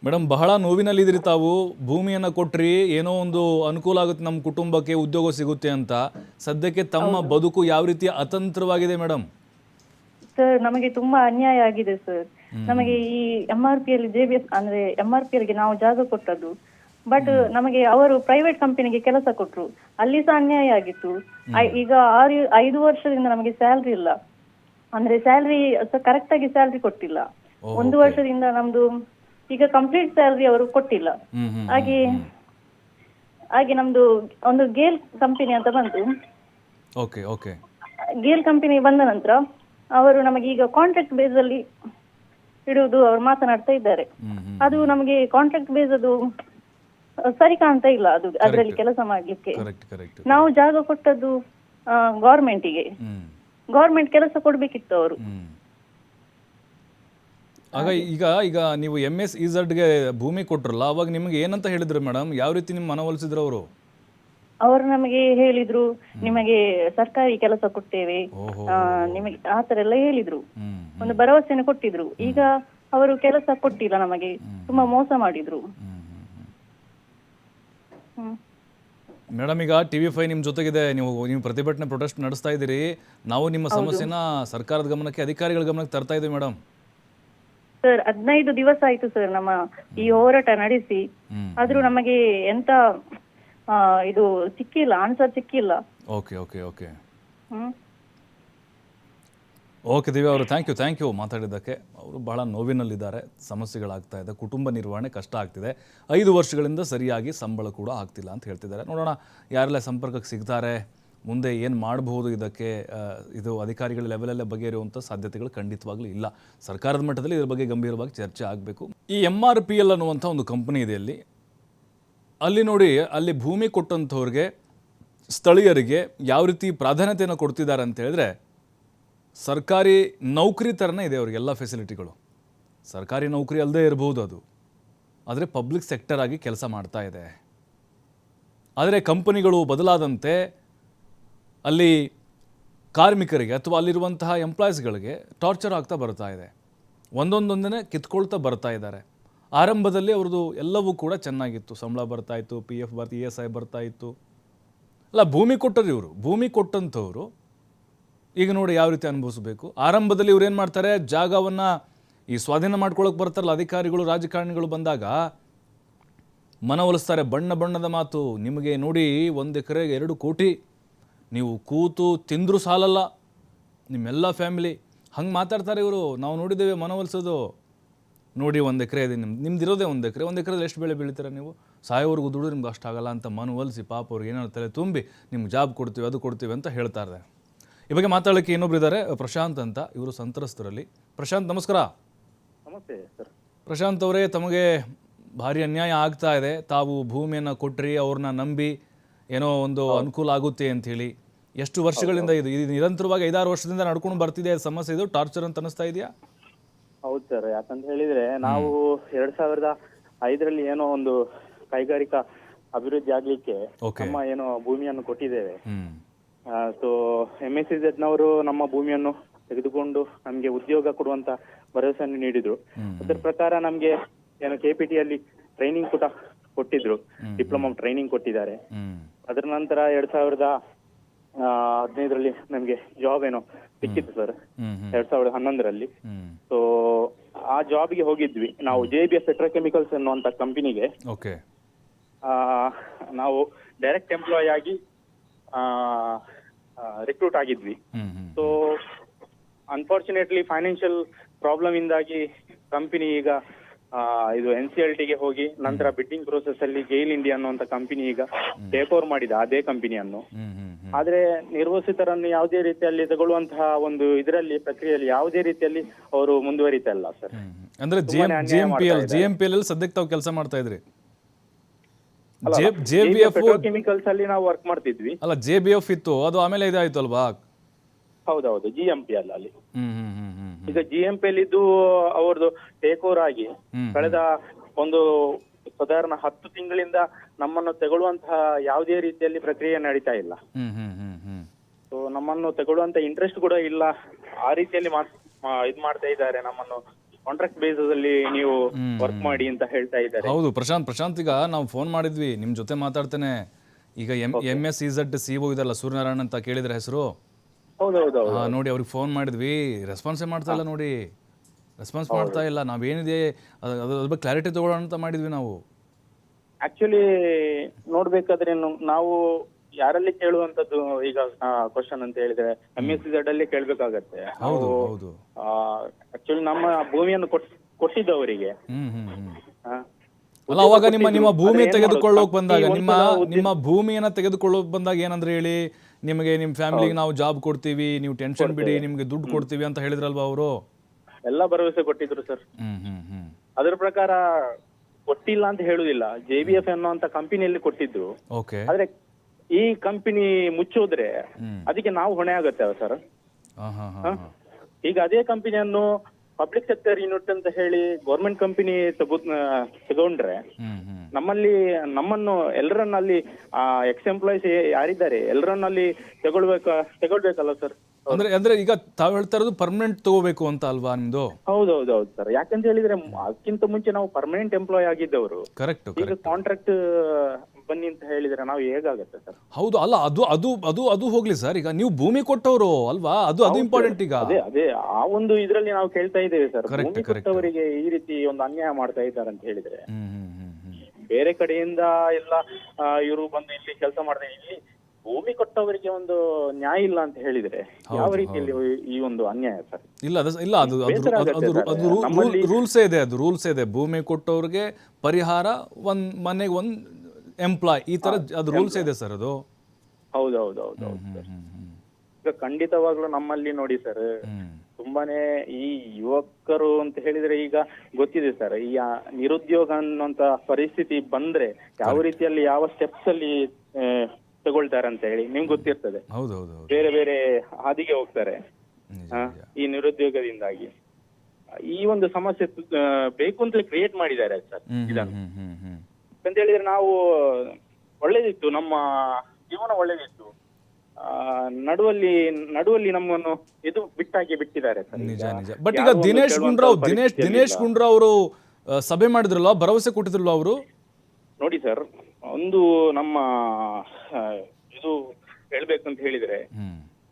ಮೇಡಮ್ ಬಹಳ ನೋವಿನಲ್ಲಿದ್ದೀರಿ ತಾವು. ಭೂಮಿಯನ್ನು ಕೊಟ್ರಿ ಏನೋ ಒಂದು ಅನುಕೂಲ ಆಗುತ್ತೆ ನಮ್ಮ ಕುಟುಂಬಕ್ಕೆ ಉದ್ಯೋಗ ಸಿಗುತ್ತೆ ಅಂತ. ಸದ್ಯಕ್ಕೆ ತಮ್ಮ ಬದುಕು ಯಾವ ರೀತಿ ಅತಂತ್ರವಾಗಿದೆ ಮೇಡಮ್? ಸರ್ ನಮಗೆ ತುಂಬಾ ಅನ್ಯಾಯ ಆಗಿದೆ ಸರ್. ನಮಗೆ ಈ M R P L J B S ಅಂದ್ರೆ ಎಂ ಆರ್ ಪಿ ಎಲ್ಗೆ ನಾವು ಜಾಗ ಕೊಟ್ಟದ್ದು. ಬಟ್ ನಮಗೆ ಅವರು ಪ್ರೈವೇಟ್ ಕಂಪನಿಗೆ ಕೆಲಸ ಕೊಟ್ರು. ಅಲ್ಲಿ ಸಹ ಅನ್ಯಾಯ ಆಗಿತ್ತು. ಐ- ಈಗ ಆರು ಐದು ವರ್ಷದಿಂದ ನಮಗೆ ಸ್ಯಾಲ್ರಿ ಇಲ್ಲ. ಅಂದ್ರೆ ಸ್ಯಾಲ್ರಿ ಕರೆಕ್ಟ್ ಆಗಿ ಸ್ಯಾಲ್ರಿ ಕೊಟ್ಟಿಲ್ಲ. ಒಂದು ವರ್ಷದಿಂದ ನಮ್ದು ಈಗ ಕಂಪ್ಲೀಟ್ ಸ್ಯಾಲ್ರಿ ಅವರು ಕೊಟ್ಟಿಲ್ಲ. ಹಾಗೆ ಹಾಗೆ ನಮ್ದು ಒಂದು ಗೇಲ್ ಕಂಪನಿ ಅಂತ ಬಂತು. Okay okay. ಗೇಲ್ ಕಂಪನಿ ಬಂದ ನಂತರ ಅವರು ನಮಗೆ ಈಗ ಕಾಂಟ್ರಾಕ್ಟ್ ಬೇಸ್ ಅಲ್ಲಿ ಇಡುವುದು ಅವರು ಮಾತನಾಡ್ತಾ ಇದ್ದಾರೆ. ಅದು ನಮಗೆ ಕಾಂಟ್ರಾಕ್ಟ್ ಬೇಸ್ ಅದು ಸರಿ ಕಾಣ್ತಾ ಇಲ್ಲ ಅದು ಅದರಲ್ಲಿ ಕೆಲಸ ಮಾಡ್ಲಿಕ್ಕೆ. ನಾವು ಜಾಗ ಕೊಟ್ಟದ್ದು ಗೌರ್ಮೆಂಟಿಗೆ ಗೌರ್ಮೆಂಟ್ ಕೆಲಸ ಕೊಡ್ಬೇಕಿತ್ತು ಅವರು. ಆಗ ಈಗ ಈಗ ನೀವು ಎಂ ಎಸ್ ಇಝಡ್ಗೆ ಭೂಮಿ ಕೊಟ್ರಲ್ಲ ಅವಾಗ ನಿಮಗೆ ಏನಂತ ಹೇಳಿದ್ರು ಮೇಡಮ್? ಯಾವ ರೀತಿ ನಿಮ್ಮ ಮನವೊಲಿಸಿದ್ರು ಅವರು? ಅವರು ನಮಗೆ ಹೇಳಿದ್ರು ನಿಮಗೆ ಸರ್ಕಾರಿ ಕೆಲಸ ಕೊಟ್ಟೇವೆ ಆ, ನಿಮಗೆ ಆತರ ಎಲ್ಲ ಹೇಳಿದ್ರು. ಒಂದು ಭರವಸೆಯನ್ನು ಕೊಟ್ಟಿದ್ರು. ಈಗ ಅವರು ಕೆಲಸ ಕೊಟ್ಟಿಲ್ಲ ನಮಗೆ. ತುಂಬಾ ಮೋಸ ಮಾಡಿದ್ರು. ಹ್ಮ್ ಮೇಡಮ್ ಈಗ ಟಿವಿ ಫೈ ನಿಮ್ಮ ಜೊತೆಗಿದೆ. ನೀವು ನೀವು ಪ್ರತಿಭಟನೆ ಪ್ರೊಟೆಸ್ಟ್ ನಡೆಸ್ತಾ ಇದ್ದೀರಿ. ನಾವು ನಿಮ್ಮ ಸಮಸ್ಯೆನ ಸರ್ಕಾರದ ಗಮನಕ್ಕೆ ಅಧಿಕಾರಿಗಳ ಗಮನಕ್ಕೆ ತರ್ತಾ ಇದ್ದೀವಿ ಮೇಡಮ್. ಸರ್ ಹದಿನೈದು ದಿವಸ ಆಯ್ತು ಸರ್ ನಮ್ಮ ಈ ಹೋರಾಟ ನಡೆಸಿ. ಆದ್ರೂ ನಮಗೆ ಎಂತ ಆ, ಇದು ಸಿಕ್ಕಿಲ್ಲ ಆನ್ಸರ್ ಸಿಕ್ಕಿಲ್ಲ. Okay okay okay hmm. Okay Divya ಅವರು ಥ್ಯಾಂಕ್ ಯು ಥ್ಯಾಂಕ್ ಯು ಮಾತಾಡಿದ್ದಕ್ಕೆ ಅವರು ಬಹಳ ನೋವಿನಲ್ಲಿದ್ದಾರೆ ಸಮಸ್ಯೆಗಳಾಗ್ತಾ ಇದೆ ಕುಟುಂಬ ನಿರ್ವಹಣೆ ಕಷ್ಟ ಆಗ್ತಿದೆ. ಐದು ವರ್ಷಗಳಿಂದ ಸರಿಯಾಗಿ ಸಂಬಳ ಕೂಡ ಆಗ್ತಿಲ್ಲ ಅಂತ ಹೇಳ್ತಿದ್ದಾರೆ. ನೋಡೋಣ ಯಾರೆಲ್ಲ ಸಂಪರ್ಕಕ್ಕೆ ಸಿಗ್ತಾರೆ? ಮುಂದೆ ಏನು ಮಾಡಬಹುದು ಇದಕ್ಕೆ ಇದು ಅಧಿಕಾರಿಗಳ ಲೆವೆಲಲ್ಲೇ ಬಗೆಹರಿಯುವಂಥ ಸಾಧ್ಯತೆಗಳು ಖಂಡಿತವಾಗ್ಲೂ ಇಲ್ಲ. ಸರ್ಕಾರದ ಮಟ್ಟದಲ್ಲಿ ಇದ್ರ ಬಗ್ಗೆ ಗಂಭೀರವಾಗಿ ಚರ್ಚೆ ಆಗಬೇಕು. ಈ ಎಂ ಆರ್ ಪಿ ಎಲ್ ಅನ್ನುವಂಥ ಒಂದು ಕಂಪನಿ ಇದೆ ಅಲ್ಲಿ. ಅಲ್ಲಿ ನೋಡಿ, ಅಲ್ಲಿ ಭೂಮಿ ಕೊಟ್ಟಂಥವ್ರಿಗೆ, ಸ್ಥಳೀಯರಿಗೆ ಯಾವ ರೀತಿ ಪ್ರಾಧಾನ್ಯತೆಯನ್ನು ಕೊಡ್ತಿದ್ದಾರೆ ಅಂತ ಹೇಳಿದ್ರೆ, ಸರ್ಕಾರಿ ನೌಕರಿ ಥರನೇ ಇದೆ ಅವರಿಗೆಲ್ಲ ಫೆಸಿಲಿಟಿಗಳು ಸರ್ಕಾರಿ ನೌಕರಿ ಅಲ್ಲದೆ ಇರಬಹುದು ಅದು. ಆದರೆ ಪಬ್ಲಿಕ್ ಸೆಕ್ಟರ್ ಆಗಿ ಕೆಲಸ ಮಾಡ್ತಾ ಇದೆ. ಆದರೆ ಕಂಪನಿಗಳು ಬದಲಾದಂತೆ ಅಲ್ಲಿ ಕಾರ್ಮಿಕರಿಗೆ ಅಥವಾ ಅಲ್ಲಿರುವಂತಹ ಎಂಪ್ಲಾಯೀಸ್ಗಳಿಗೆ ಟಾರ್ಚರ್ ಆಗ್ತಾ ಬರ್ತಾ ಇದೆ. ಒಂದೊಂದೊಂದನೇ ಕಿತ್ಕೊಳ್ತಾ ಬರ್ತಾ ಇದ್ದಾರೆ. ಆರಂಭದಲ್ಲಿ ಅವ್ರದ್ದು ಎಲ್ಲವೂ ಕೂಡ ಚೆನ್ನಾಗಿತ್ತು. ಸಂಬಳ ಬರ್ತಾ ಇತ್ತು ಪಿ ಎಫ್ ಬರ್ತಾ ಇ ಎಸ್ ಐ ಬರ್ತಾ ಇತ್ತು. ಅಲ್ಲ, ಭೂಮಿ ಕೊಟ್ಟರು ಇವರು. ಭೂಮಿ ಕೊಟ್ಟಂಥವ್ರು ಈಗ ನೋಡಿ ಯಾವ ರೀತಿ ಅನುಭವಿಸಬೇಕು. ಆರಂಭದಲ್ಲಿ ಇವ್ರು ಏನು ಮಾಡ್ತಾರೆ? ಜಾಗವನ್ನು ಈ ಸ್ವಾಧೀನ ಮಾಡ್ಕೊಳ್ಳೋಕೆ ಬರ್ತಾರಲ್ಲ, ಅಧಿಕಾರಿಗಳು, ರಾಜಕಾರಣಿಗಳು ಬಂದಾಗ ಮನವೊಲಿಸ್ತಾರೆ ಬಣ್ಣ ಬಣ್ಣದ ಮಾತು. ನಿಮಗೆ ನೋಡಿ ಒಂದು ಎಕರೆಗೆ ಎರಡು ಕೋಟಿ ನೀವು ಕೂತು ತಿಂದರೂ ಸಾಲಲ್ಲ. ನಿಮ್ಮೆಲ್ಲ ಫ್ಯಾಮಿಲಿ. ಹಂಗೆ ಮಾತಾಡ್ತಾರೆ ಇವರು. ನಾವು ನೋಡಿದ್ದೇವೆ ಮನವೊಲಿಸೋದು. ನೋಡಿ ಒಂದು ಎಕರೆ ಇದೆ ನಿಮ್ಮ ನಿಮ್ದು ಇರೋದೇ ಒಂದು ಎಕರೆ. ಒಂದು ಎಕರೆದಲ್ಲಿ ಎಷ್ಟು ಬೆಳೆ ಬೆಳಿತೀರ ನೀವು? ಸಾಯೋವರೆಗೂ ದುಡಿದು ನಿಮ್ಗೆ ಅಷ್ಟಾಗಲ್ಲ ಅಂತ ಮನವೊಲಿಸಿ ಪಾಪ ಅವ್ರಿಗೆ ಏನಾದ್ರು ತಲೆ ತುಂಬಿ ನಿಮ್ಗೆ ಜಾಬ್ ಕೊಡ್ತೀವಿ ಅದು ಕೊಡ್ತೀವಿ ಅಂತ ಹೇಳ್ತಾ ಇದ್ದಾರೆ ಈ ಬಗ್ಗೆ ಮಾತಾಡೋಕ್ಕೆ ಇನ್ನೊಬ್ರು ಇದ್ದಾರೆ ಪ್ರಶಾಂತ್ ಅಂತ. ಇವರು ಸಂತ್ರಸ್ತರಲ್ಲಿ. ಪ್ರಶಾಂತ್ ನಮಸ್ಕಾರ. ನಮಸ್ತೆ ಸರ್. ಪ್ರಶಾಂತ್ ಅವರೇ ತಮಗೆ ಭಾರಿ ಅನ್ಯಾಯ ಆಗ್ತಾ ಇದೆ. ತಾವು ಭೂಮಿಯನ್ನು ಕೊಟ್ಟ್ರಿ ಅವ್ರನ್ನ ನಂಬಿ. ಏನೋ ಒಂದು ಅನುಕೂಲ ಆಗುತ್ತೆ ಅಂತ ಹೇಳಿ ಎಷ್ಟು ವರ್ಷಗಳಿಂದ ಇದು ಇದು ನಿರಂತರವಾಗಿ ಐದಾರು ವರ್ಷದಿಂದ ನಡ್ಕೊಂಡು ಬರ್ತಿದೆ ಸಮಸ್ಯೆ ಇದು? ಟಾರ್ಚರ್ ಅಂತ ಅನಿಸ್ತಾ ಇದೆಯಾ? ಹೌದು ಸರ್ ಯಾಕಂತ ಹೇಳಿದ್ರೆ ನಾವು ಎರಡ್ ಸಾವಿರದ ಐದರಲ್ಲಿ ಏನೋ ಒಂದು ಕೈಗಾರಿಕಾ ಅಭಿವೃದ್ಧಿ ಆಗ್ಲಿಕ್ಕೆ Okay. ನಮ್ಮ ಏನೋ ಭೂಮಿಯನ್ನು ಕೊಟ್ಟಿದ್ದೇವೆ. ಹ್ಮ್. ಸೊ ಎಂ ಎಸ್ ನವರು ನಮ್ಮ ಭೂಮಿಯನ್ನು ತೆಗೆದುಕೊಂಡು ನಮ್ಗೆ ಉದ್ಯೋಗ ಕೊಡುವಂತ ಭರವಸೆಯನ್ನು ನೀಡಿದ್ರು. ಅದರ ಪ್ರಕಾರ ನಮ್ಗೆ ಏನು ಕೆಪಿಟಿಯಲ್ಲಿ ಟ್ರೈನಿಂಗ್ ಕೂಡ ಕೊಟ್ಟಿದ್ರು. ಡಿಪ್ಲೊಮಾ ಟ್ರೈನಿಂಗ್ ಕೊಟ್ಟಿದ್ದಾರೆ. ಹ್ಮ್. ಅದರ ನಂತರ ಎರಡ್ ಸಾವಿರದ ಹದಿನೈದರಲ್ಲಿ ನಮ್ಗೆ ಜಾಬ್ ಏನೋ ಸಿಕ್ಕಿತ್ತು ಸರ್ ಎರಡ್ ಸಾವಿರದ ಹನ್ನೊಂದರಲ್ಲಿ. ಸೊ ಆ ಜಾಬ್ಗೆ ಹೋಗಿದ್ವಿ. ನಾವು ಜೆ ಬಿ ಎಸ್ ಪೆಟ್ರೋಕೆಮಿಕಲ್ಸ್ ಅನ್ನುವಂತ ಕಂಪನಿಗೆ ನಾವು ಡೈರೆಕ್ಟ್ ಎಂಪ್ಲಾಯ್ ಆಗಿ ರಿಕ್ರೂಟ್ ಆಗಿದ್ವಿ. ಸೊ ಅನ್ಫಾರ್ಚುನೇಟ್ಲಿ ಫೈನಾನ್ಷಿಯಲ್ ಪ್ರಾಬ್ಲಮ್ ಇಂದಾಗಿ ಕಂಪನಿ ಈಗ ಇದು ಎನ್ ಸಿ ಎಲ್ ಟಿಗೆ ಹೋಗಿ ನಂತರ ಬಿಡ್ಡಿಂಗ್ ಪ್ರೋಸೆಸ್ ಅಲ್ಲಿ ಗೇಲ್ ಇಂಡಿಯಾ ಅನ್ನುವಂತ ಕಂಪನಿ ಈಗ ಟೇಕ್ ಓವರ್ ಮಾಡಿದ ಅದೇ ಕಂಪನಿಯನ್ನು ಆದ್ರೆ ನಿರ್ವಸಿತರನ್ನು ಯಾವುದೇ ರೀತಿಯಲ್ಲಿ ತಗೊಳ್ಳುವಂತಹ ಒಂದು ಇದರಲ್ಲಿ ಪ್ರಕ್ರಿಯೆಯಲ್ಲಿ ಯಾವುದೇ ರೀತಿಯಲ್ಲಿ ಅವರು ಮುಂದುವರಿತಾ ಇಲ್ಲ ಸರ್. ಅಂದ್ರೆ ಜಿಎಂಪಿಎಲ್ ಸದ್ಯಕ್ಕೆ ತಾವು ಕೆಲಸ ಮಾಡ್ತಾ ಇದ್ರಿ? Chemicals J J B F petrochemicals ಅಲ್ಲಿ ನಾವು ವರ್ಕ್ ಮಾಡ್ತಿದ್ವಿ. ಅಲ್ಲ ಜೆ ಬಿ ಎಫ್ ಇತ್ತು ಅದು ಆಮೇಲೆ ಇದಾಯ್ತು ಅಲ್ವಾ? ಹೌದೌದು ಜಿ ಎಂ ಪಿ ಅಲ್ಲ ಅಲ್ಲಿ. ಈಗ ಜಿ ಎಂ ಪಿ ಅಲ್ಲಿ ಇದ್ದು ಅವ್ರದ್ದು ಟೇಕ್ ಓವರ್ ಆಗಿ ಕಳೆದ ಒಂದು ಸಾಧಾರಣ ಹತ್ತು ತಿಂಗಳಿಂದ ನಮ್ಮನ್ನು ತಗೊಳ್ಳುವಂತಹ ಯಾವುದೇ ರೀತಿಯಲ್ಲಿ ಪ್ರಕ್ರಿಯೆ ನಡೀತಾ ಇಲ್ಲ. ಸೊ ನಮ್ಮನ್ನು ತಗೊಳ್ಳುವಂತ ಇಂಟ್ರೆಸ್ಟ್ ಕೂಡ ಇಲ್ಲ. ಆ ರೀತಿಯಲ್ಲಿ ಇದು ಮಾಡ್ತಾ ಇದ್ದಾರೆ. ನಮ್ಮನ್ನು ಕಾಂಟ್ರಾಕ್ಟ್ ಬೇಸಿಸ್ ಅಲ್ಲಿ ನೀವು ವರ್ಕ್ ಮಾಡಿ ಅಂತ ಹೇಳ್ತಾ ಇದ್ದಾರೆ. ಹೌದು ಪ್ರಶಾಂತ್ ಪ್ರಶಾಂತ್ ಈಗ ನಾವು ಫೋನ್ ಮಾಡಿದ್ವಿ. ನಿಮ್ ಜೊತೆ ಮಾತಾಡ್ತೇನೆ. ಈಗ M M S E Z C ಇದಲ್ಲ ಸೂರ್ಯನಾರಾಯಣ್ ಅಂತ ಕೇಳಿದ್ರೆ ಹೆಸರು. ಹಾ ನೋಡಿ ಅವ್ರಿಗೆ ಫೋನ್ ಮಾಡಿದ್ವಿ. ರೆಸ್ಪಾನ್ಸೇ ಮಾಡ್ತಾ ಇಲ್ಲ ನೋಡಿ. ರೆಸ್ಪಾನ್ಸ್ ಮಾಡ್ತಾ ಇಲ್ಲ. ನಾವೇನಿದೆ ಏನಿದೆ ಅದ್ರ ಬಗ್ಗೆ ಕ್ಲಾರಿಟಿ ತಗೊಳ್ಳೋಣ ಅಂತ ಮಾಡಿದ್ವಿ ನಾವು. ಆಕ್ಚುಲಿ ನೋಡ್ಬೇಕಾದ್ರೆ ನು- ನಾವು ಯಾರಲ್ಲಿ ಕೇಳುವಂತದ್ದು ಈಗ ಕ್ವಶನ್ ಅಂತ ಹೇಳಿದ್ರೆ ಎಂ ಎಸ್ ಅಲ್ಲಿ ಕೇಳ್ಬೇಕಾಗತ್ತೆ. ಹೌದು ಹೌದು. ಆಕ್ಚುಲಿ ನಮ್ಮ ಭೂಮಿಯನ್ನು ಕೊಟ್ ಕೊಟ್ಟಿದ್ದವರಿಗೆ ಹ್ಮ್ ಹ್ಮ್ ಹ್ಮ್. ಆ, ಅಲ್ಲ ಅವಾಗ ನಿಮ್ಮ ನಿಮ್ಮ ಭೂಮಿ ತೆಗೆದುಕೊಳ್ಳೋಕ್ ಬಂದಾಗ ನಿಮ್ಮ ನಿಮ್ಮ ಭೂಮಿಯನ್ನ ತೆಗೆದುಕೊಳ್ಳೋಕ್ ಬಂದಾಗ ಏನಂದ್ರೆ ಹೇಳಿ ನಿಮಗೆ ನಿಮ್ಮ ಫ್ಯಾಮಿಲಿಗೆ ನಾವು ಜಾಬ್ ಕೊಡ್ತೀವಿ ನೀವು ಟೆನ್ಷನ್ ಬಿಡಿ ನಿಮ್ಗೆ ದುಡ್ಡು ಕೊಡ್ತೀವಿ ಅಂತ ಹೇಳಿದ್ರಲ್ವಾ ಅವರು? ಎಲ್ಲ ಭರವಸೆ ಕೊಟ್ಟಿದ್ರು ಸರ್. ಹ್ಮ್ ಹ್ಮ್ ಹ್ಮ್. ಅದರ ಪ್ರಕಾರ ಕೊಟ್ಟಿಲ್ಲ ಅಂತ ಹೇಳುದಿಲ್ಲ. ಜೆ ಬಿ ಎಫ್ ಅನ್ನುವಂತ ಕಂಪನಿಯಲ್ಲಿ ಕೊಟ್ಟಿದ್ರು. ಓಕೆ ಆದ್ರೆ ಈ ಕಂಪನಿ ಮುಚ್ಚೋದ್ರೆ. ಅದಕ್ಕೆ ನಾವು ಹೊಣೆ ಆಗತ್ತೆ ಸರ್? ಈಗ ಅದೇ ಕಂಪನಿಯನ್ನು ಪಬ್ಲಿಕ್ ಸೆಕ್ಟರ್ ಯೂನಿಟ್ ಅಂತ ಹೇಳಿ ಗೌರ್ಮೆಂಟ್ ಕಂಪನಿ ತಗೋ ತಗೊಂಡ್ರೆ ನಮ್ಮಲ್ಲಿ ನಮ್ಮನ್ನು ಎಲ್ಲರನ್ನ ಅಲ್ಲಿ ಎಕ್ಸ್ ಎಂಪ್ಲಾಯ್ಸ್ ಯಾರಿದ್ದಾರೆ ಎಲ್ಲರನ್ನ ಅಲ್ಲಿ ತಗೊಳ್ಬೇಕ ತಗೊಳ್ಬೇಕಲ್ಲ ಸರ್ ಅಂದ್ರೆ ಅಂದ್ರೆ ಈಗ ತಾವ್ ಹೇಳ್ತಾ ಇರೋದು ಪರ್ಮನೆಂಟ್ ತಗೋಬೇಕು ಅಂತ ಅಲ್ವಾ ನಿಮ್ದು? ಹೌದು ಸರ್ ಯಾಕಂತ ಹೇಳಿದ್ರೆ ಅದಕ್ಕಿಂತ ಮುಂಚೆ ನಾವು ಪರ್ಮನೆಂಟ್ ಎಂಪ್ಲಾಯ್ ಆಗಿದ್ದವರು. ಕರೆಕ್ಟ್ ಈಗ ಕಾಂಟ್ರಾಕ್ಟ್ ಬನ್ನಿ ಅಂತ ಹೇಳಿದ್ರೆ ನಾವು ಹೇಗಾಗತ್ತೆ ಸರ್ ಹೌದು ಅಲ್ಲ ಅದು ಅದು ಅದು ಅದು ಹೋಗ್ಲಿ ಸರ್ ಈಗ ನೀವು ಭೂಮಿ ಕೊಟ್ಟವರು ಅಲ್ವಾ? ಅದು ಅದು ಇಂಪಾರ್ಟೆಂಟ್ ಈಗ. ಅದೇ ಅದೇ ಆ ಒಂದು ಇದ್ರಲ್ಲಿ ನಾವು ಕೇಳ್ತಾ ಇದ್ದೇವೆ ಸರ್ ಭೂಮಿ. ಕೊಟ್ಟವರಿಗೆ ಈ ರೀತಿ ಒಂದು ಅನ್ಯಾಯ ಮಾಡ್ತಾ ಇದ್ದಾರೆ ಅಂತ ಹೇಳಿದ್ರೆ ಬೇರೆ ಕಡೆಯಿಂದ ಎಲ್ಲ ಇವರು ಬಂದು ಇಲ್ಲಿ ಕೆಲಸ ಮಾಡ್ತಾರೆ ಇಲ್ಲಿ ಭೂಮಿ ಕೊಟ್ಟವರಿಗೆ ಒಂದು ನ್ಯಾಯ ಇಲ್ಲ ಅಂತ ಹೇಳಿದ್ರೆ ಯಾವ ರೀತಿಯಲ್ಲಿ ಈ ಒಂದು ಅನ್ಯಾಯ ಸರ್? ಇಲ್ಲ ಅದು ಇಲ್ಲ ಅದು ಅದು ರೂಲ್ಸೇ ಇದೆ ಅದು ರೂಲ್ಸ್ ಇದೆ. ಭೂಮಿ ಕೊಟ್ಟವ್ರಿಗೆ ಪರಿಹಾರ ಒಂದ್ ಮನೆಗೆ ಒಂದ್ ಎಂಪ್ಲಾಯ್ ಈ ತರ ಅದು ರೂಲ್ಸ್ ಇದೆ ಸರ್ ಅದು. ಹೌದೌದೌದು ಈಗ ಖಂಡಿತವಾಗ್ಲೂ ನಮ್ಮಲ್ಲಿ ನೋಡಿ ಸರ್ ತುಂಬಾನೇ ಈ ಯುವಕರು ಅಂತ ಹೇಳಿದ್ರೆ ಈಗ ಗೊತ್ತಿದೆ ಸರ್ ಈ ಆ ನಿರುದ್ಯೋಗ ಅನ್ನುವಂತ ಪರಿಸ್ಥಿತಿ ಬಂದ್ರೆ ಯಾವ ರೀತಿಯಲ್ಲಿ ಯಾವ ಸ್ಟೆಪ್ಸ್ ಅಲ್ಲಿ ಆ, ತಗೊಳ್ತಾರೆ ಅಂತ ಹೇಳಿ ನಿಮ್ಗೆ ಗೊತ್ತಿರ್ತದೆ. ಹೌದು ಹೌದು ಹೌದು. ಬೇರೆ ಬೇರೆ ಹಾದಿಗೆ ಹೋಗ್ತಾರೆ. ನಿಜ, ಆ, ನಿಜ. ಈ ನಿರುದ್ಯೋಗದಿಂದಾಗಿ. ಈ ಒಂದು ಸಮಸ್ಯೆ ಆ, ಬೇಕು ಅಂತಲೇ ಕ್ರಿಯೇಟ್ ಮಾಡಿದ್ದಾರೆ ಸರ್ ಹ್ಮ್ ಇದನ್ನು. ಹ್ಮ್ ಹ್ಮ್ ಹ್ಮ್. ಅಂತ ಹೇಳಿದ್ರೆ ನಾವು ಒಳ್ಳೇದಿತ್ತು ನಮ್ಮ ಜೀವನ ಒಳ್ಳೇದಿತ್ತು. ನಡುವಲ್ಲಿ ನಡುವಲ್ಲಿ ನಮ್ಮನ್ನು ಇದು ಬಿಟ್ಟಾಗಿ ಬಿಟ್ಟಿದ್ದಾರೆ ನಿಜ ನಿಜ. ಬಟ್ ಈಗ ದಿನೇಶ್ ಗುಂಡ್ರಾವ್ ದಿನೇಶ್ ದಿನೇಶ್ ಗುಂಡ್ರಾವ್ ಅವರು ಸಭೆ ಮಾಡಿದ್ರಲ್ಲ ಭರವಸೆ ಕೊಟ್ಟಿದ್ರಲ್ಲ ಅವರು? ನೋಡಿ ಸರ್ ಒಂದು ನಮ್ಮ ಇದು ಹೇಳ್ಬೇಕು ಅಂತ ಹೇಳಿದ್ರೆ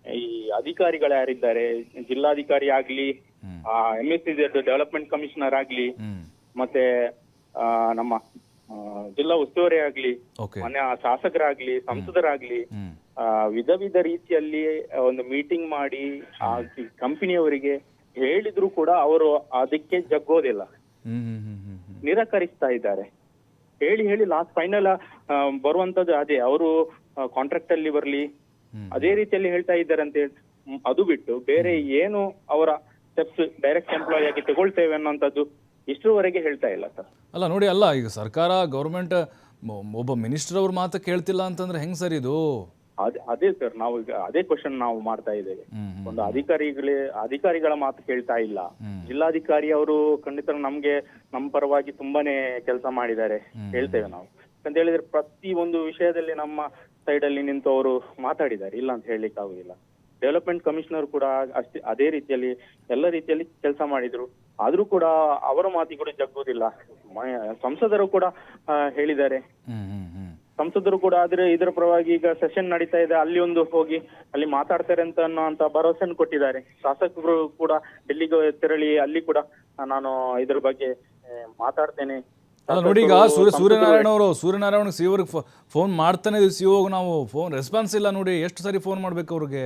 ಈ ಅಧಿಕಾರಿಗಳು ಯಾರಿದ್ದಾರೆ ಜಿಲ್ಲಾಧಿಕಾರಿ ಆಗ್ಲಿ ಎಂ ಎಸ್ ಡೆವಲಪ್ಮೆಂಟ್ ಕಮಿಷನರ್ ಆಗ್ಲಿ ಮತ್ತೆ ನಮ್ಮ ಜಿಲ್ಲಾ ಉಸ್ತುವಾರಿ ಆಗ್ಲಿ ಮನೆ ಶಾಸಕರಾಗ್ಲಿ ಸಂಸದರಾಗ್ಲಿ ವಿಧ ವಿಧ ರೀತಿಯಲ್ಲಿ ಒಂದು ಮೀಟಿಂಗ್ ಮಾಡಿ ಆ ಕಂಪನಿಯವರಿಗೆ ಹೇಳಿದ್ರು ಕೂಡ ಅವರು ಅದಕ್ಕೆ ಜಗ್ಗೋದಿಲ್ಲ. ನಿರಾಕರಿಸ್ತಾ ಇದ್ದಾರೆ. ಹೇಳಿ ಹೇಳಿ ಲಾಸ್ಟ್ ಫೈನಲ್ ಬರುವಂತದ್ದು ಅದೇ ಅವರು ಕಾಂಟ್ರಾಕ್ಟ್ ಅಲ್ಲಿ ಬರ್ಲಿ. ಅದೇ ರೀತಿಯಲ್ಲಿ ಹೇಳ್ತಾ ಇದ್ದಾರೆ ಅಂತ ಹೇಳಿ ಅದು ಬಿಟ್ಟು ಬೇರೆ ಏನು ಅವರ ಸ್ಟೆಪ್ಸ್ ಡೈರೆಕ್ಟ್ ಎಂಪ್ಲಾಯ್ ಆಗಿ ತಗೊಳ್ತೇವೆ ಅನ್ನೋಂಥದ್ದು ಇಷ್ಟರವರೆಗೆ ಹೇಳ್ತಾ ಇಲ್ಲ ಸರ್. ಅಲ್ಲ ನೋಡಿ ಅಲ್ಲ ಈಗ ಸರ್ಕಾರ ಗೌರ್ಮೆಂಟ್ ಒಬ್ಬ ಮಿನಿಸ್ಟರ್ ಅವ್ರ ಮಾತು ಕೇಳ್ತಿಲ್ಲ ಅಂತಂದ್ರೆ ಹೆಂಗ್ ಸರ್ ಇದು? ಅದೇ ಅದೇ ಸರ್ ನಾವು ಈಗ ಅದೇ ಕ್ವಶನ್ ನಾವು ಮಾಡ್ತಾ ಇದ್ದೇವೆ. ಒಂದು ಅಧಿಕಾರಿಗಳೇ ಅಧಿಕಾರಿಗಳ ಮಾತು ಕೇಳ್ತಾ ಇಲ್ಲ. ಜಿಲ್ಲಾಧಿಕಾರಿ ಅವರು ಖಂಡಿತ ನಮ್ಗೆ ನಮ್ಮ ಪರವಾಗಿ ತುಂಬಾನೇ ಕೆಲಸ ಮಾಡಿದ್ದಾರೆ. ಹೇಳ್ತೇವೆ ನಾವು. ಅಂತ ಹೇಳಿದ್ರೆ ಪ್ರತಿ ಒಂದು ವಿಷಯದಲ್ಲಿ ನಮ್ಮ ಸೈಡ್ ಅಲ್ಲಿ ನಿಂತು ಅವರು ಮಾತಾಡಿದ್ದಾರೆ. ಇಲ್ಲ ಅಂತ ಹೇಳಲಿಕ್ಕೆ ಆಗುದಿಲ್ಲ. ಡೆವಲಪ್ಮೆಂಟ್ ಕಮಿಷನರ್ ಕೂಡ ಅಷ್ಟೇ ಅದೇ ರೀತಿಯಲ್ಲಿ ಎಲ್ಲ ರೀತಿಯಲ್ಲಿ ಕೆಲಸ ಮಾಡಿದ್ರು. ಆದ್ರೂ ಕೂಡ ಅವರ ಮಾತಿಗೂ ಜಗ್ಗುದಿಲ್ಲ. ಸಂಸದರು ಕೂಡ ಹೇಳಿದ್ದಾರೆ. ಸಂಸದರು ಕೂಡ ಆದ್ರೆ ಇದರ ಪರವಾಗಿ ಈಗ ಸೆಷನ್ ನಡೀತಾ ಇದೆ. ಅಲ್ಲಿ ಒಂದು ಹೋಗಿ ಅಲ್ಲಿ ಮಾತಾಡ್ತಾರೆ ಅಂತ ಅನ್ನೋಂತ ಭರವಸೆಯನ್ನು ಕೊಟ್ಟಿದ್ದಾರೆ. ಶಾಸಕರು ಕೂಡ ಡೆಲ್ಲಿಗೆ ತೆರಳಿ ಅಲ್ಲಿ ಕೂಡ ನಾನು ಇದ್ರ ಬಗ್ಗೆ ಮಾತಾಡ್ತೇನೆ. ನೋಡಿ ಈಗ ಸೂರ್ಯ ಸೂರ್ಯನಾರಾಯಣ ಅವರು ಸೂರ್ಯನಾರಾಯಣ ಸಿ ಅವ್ರಿಗೆ ಫೋನ್ ಮಾಡ್ತಾನೆ ಸಿಒ ಸಿ ನಾವು ಫೋನ್ ರೆಸ್ಪಾನ್ಸ್ ಇಲ್ಲ ನೋಡಿ. ಎಷ್ಟು ಸರಿ ಫೋನ್ ಮಾಡ್ಬೇಕು ಅವ್ರಿಗೆ?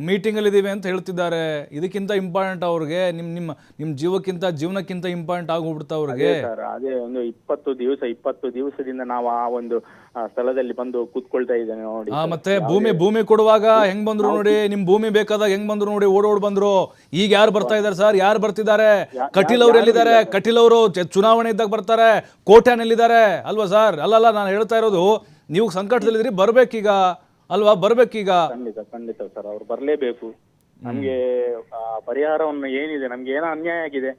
ಮೀಟಿಂಗ್ ಅಲ್ಲಿ ಇದೀವಿ ಅಂತ ಹೇಳ್ತಿದ್ದಾರೆ. ಇದಕ್ಕಿಂತ ಇಂಪಾರ್ಟೆಂಟ್ ಅವ್ರಿಗೆ ನಿಮ್ ನಿಮ್ಮ ನಿಮ್ ಜೀವಕ್ಕಿಂತ ಜೀವನಕ್ಕಿಂತ ಇಂಪಾರ್ಟೆಂಟ್ ಆಗೋಗ್ಬಿಡ್ತಾ ಅವ್ರಿಗೆ. ಸರ್ ಅದೇ ಒಂದು ಇಪ್ಪತ್ತು ದಿವಸ ಇಪ್ಪತ್ತು ದಿವಸದಿಂದ ನಾವು ಆ ಒಂದು ಆ, ಸ್ಥಳದಲ್ಲಿ ಬಂದು ಕೂತ್ಕೊಳ್ತಾ ಇದ್ದೇನೆ ನೋಡಿ ಆ ಮತ್ತೆ ಭೂಮಿ ಭೂಮಿ ಕೊಡುವಾಗ ಹೆಂಗ್ ಬಂದ್ರು ನೋಡಿ ನಿಮ್ ಭೂಮಿ ಬೇಕಾದಾಗ ಹೆಂಗ್ ಬಂದ್ರು ನೋಡಿ ಓಡ್ ಓಡ್ ಬಂದ್ರು. ಈಗ ಯಾರು ಬರ್ತಾ ಇದಾರೆ ಸರ್? ಯಾರು ಬರ್ತಿದ್ದಾರೆ? ಕಟೀಲ್ ಅವ್ರು ಎಲ್ಲಿದ್ದಾರೆ? ಕಟೀಲ್ ಅವರು ಚ- ಚುನಾವಣೆ ಇದ್ದಾಗ ಬರ್ತಾರೆ. ಕೋಟ್ಯಾನ್ ಎಲ್ಲಿದ್ದಾರೆ? ಅಲ್ವಾ ಸರ್? ಅಲ್ಲಲ್ಲ ನಾನು ಹೇಳ್ತಾ ಇರೋದು ನೀವು ಸಂಕಟದಲ್ಲಿದ್ರಿ ಬರ್ಬೇಕೀಗ. ಅಲ್ವಾ? ಬರ್ಬೇಕೀಗ? ಖಂಡಿತ ಖಂಡಿತ ಸರ್ ಅವ್ರು ಬರ್ಲೇಬೇಕು. ನಮ್ಗೆ ಆ, ಪರಿಹಾರವನ್ನು ಏನಿದೆ ನಮ್ಗೆ ಏನೋ ಅನ್ಯಾಯ ಆಗಿದೆ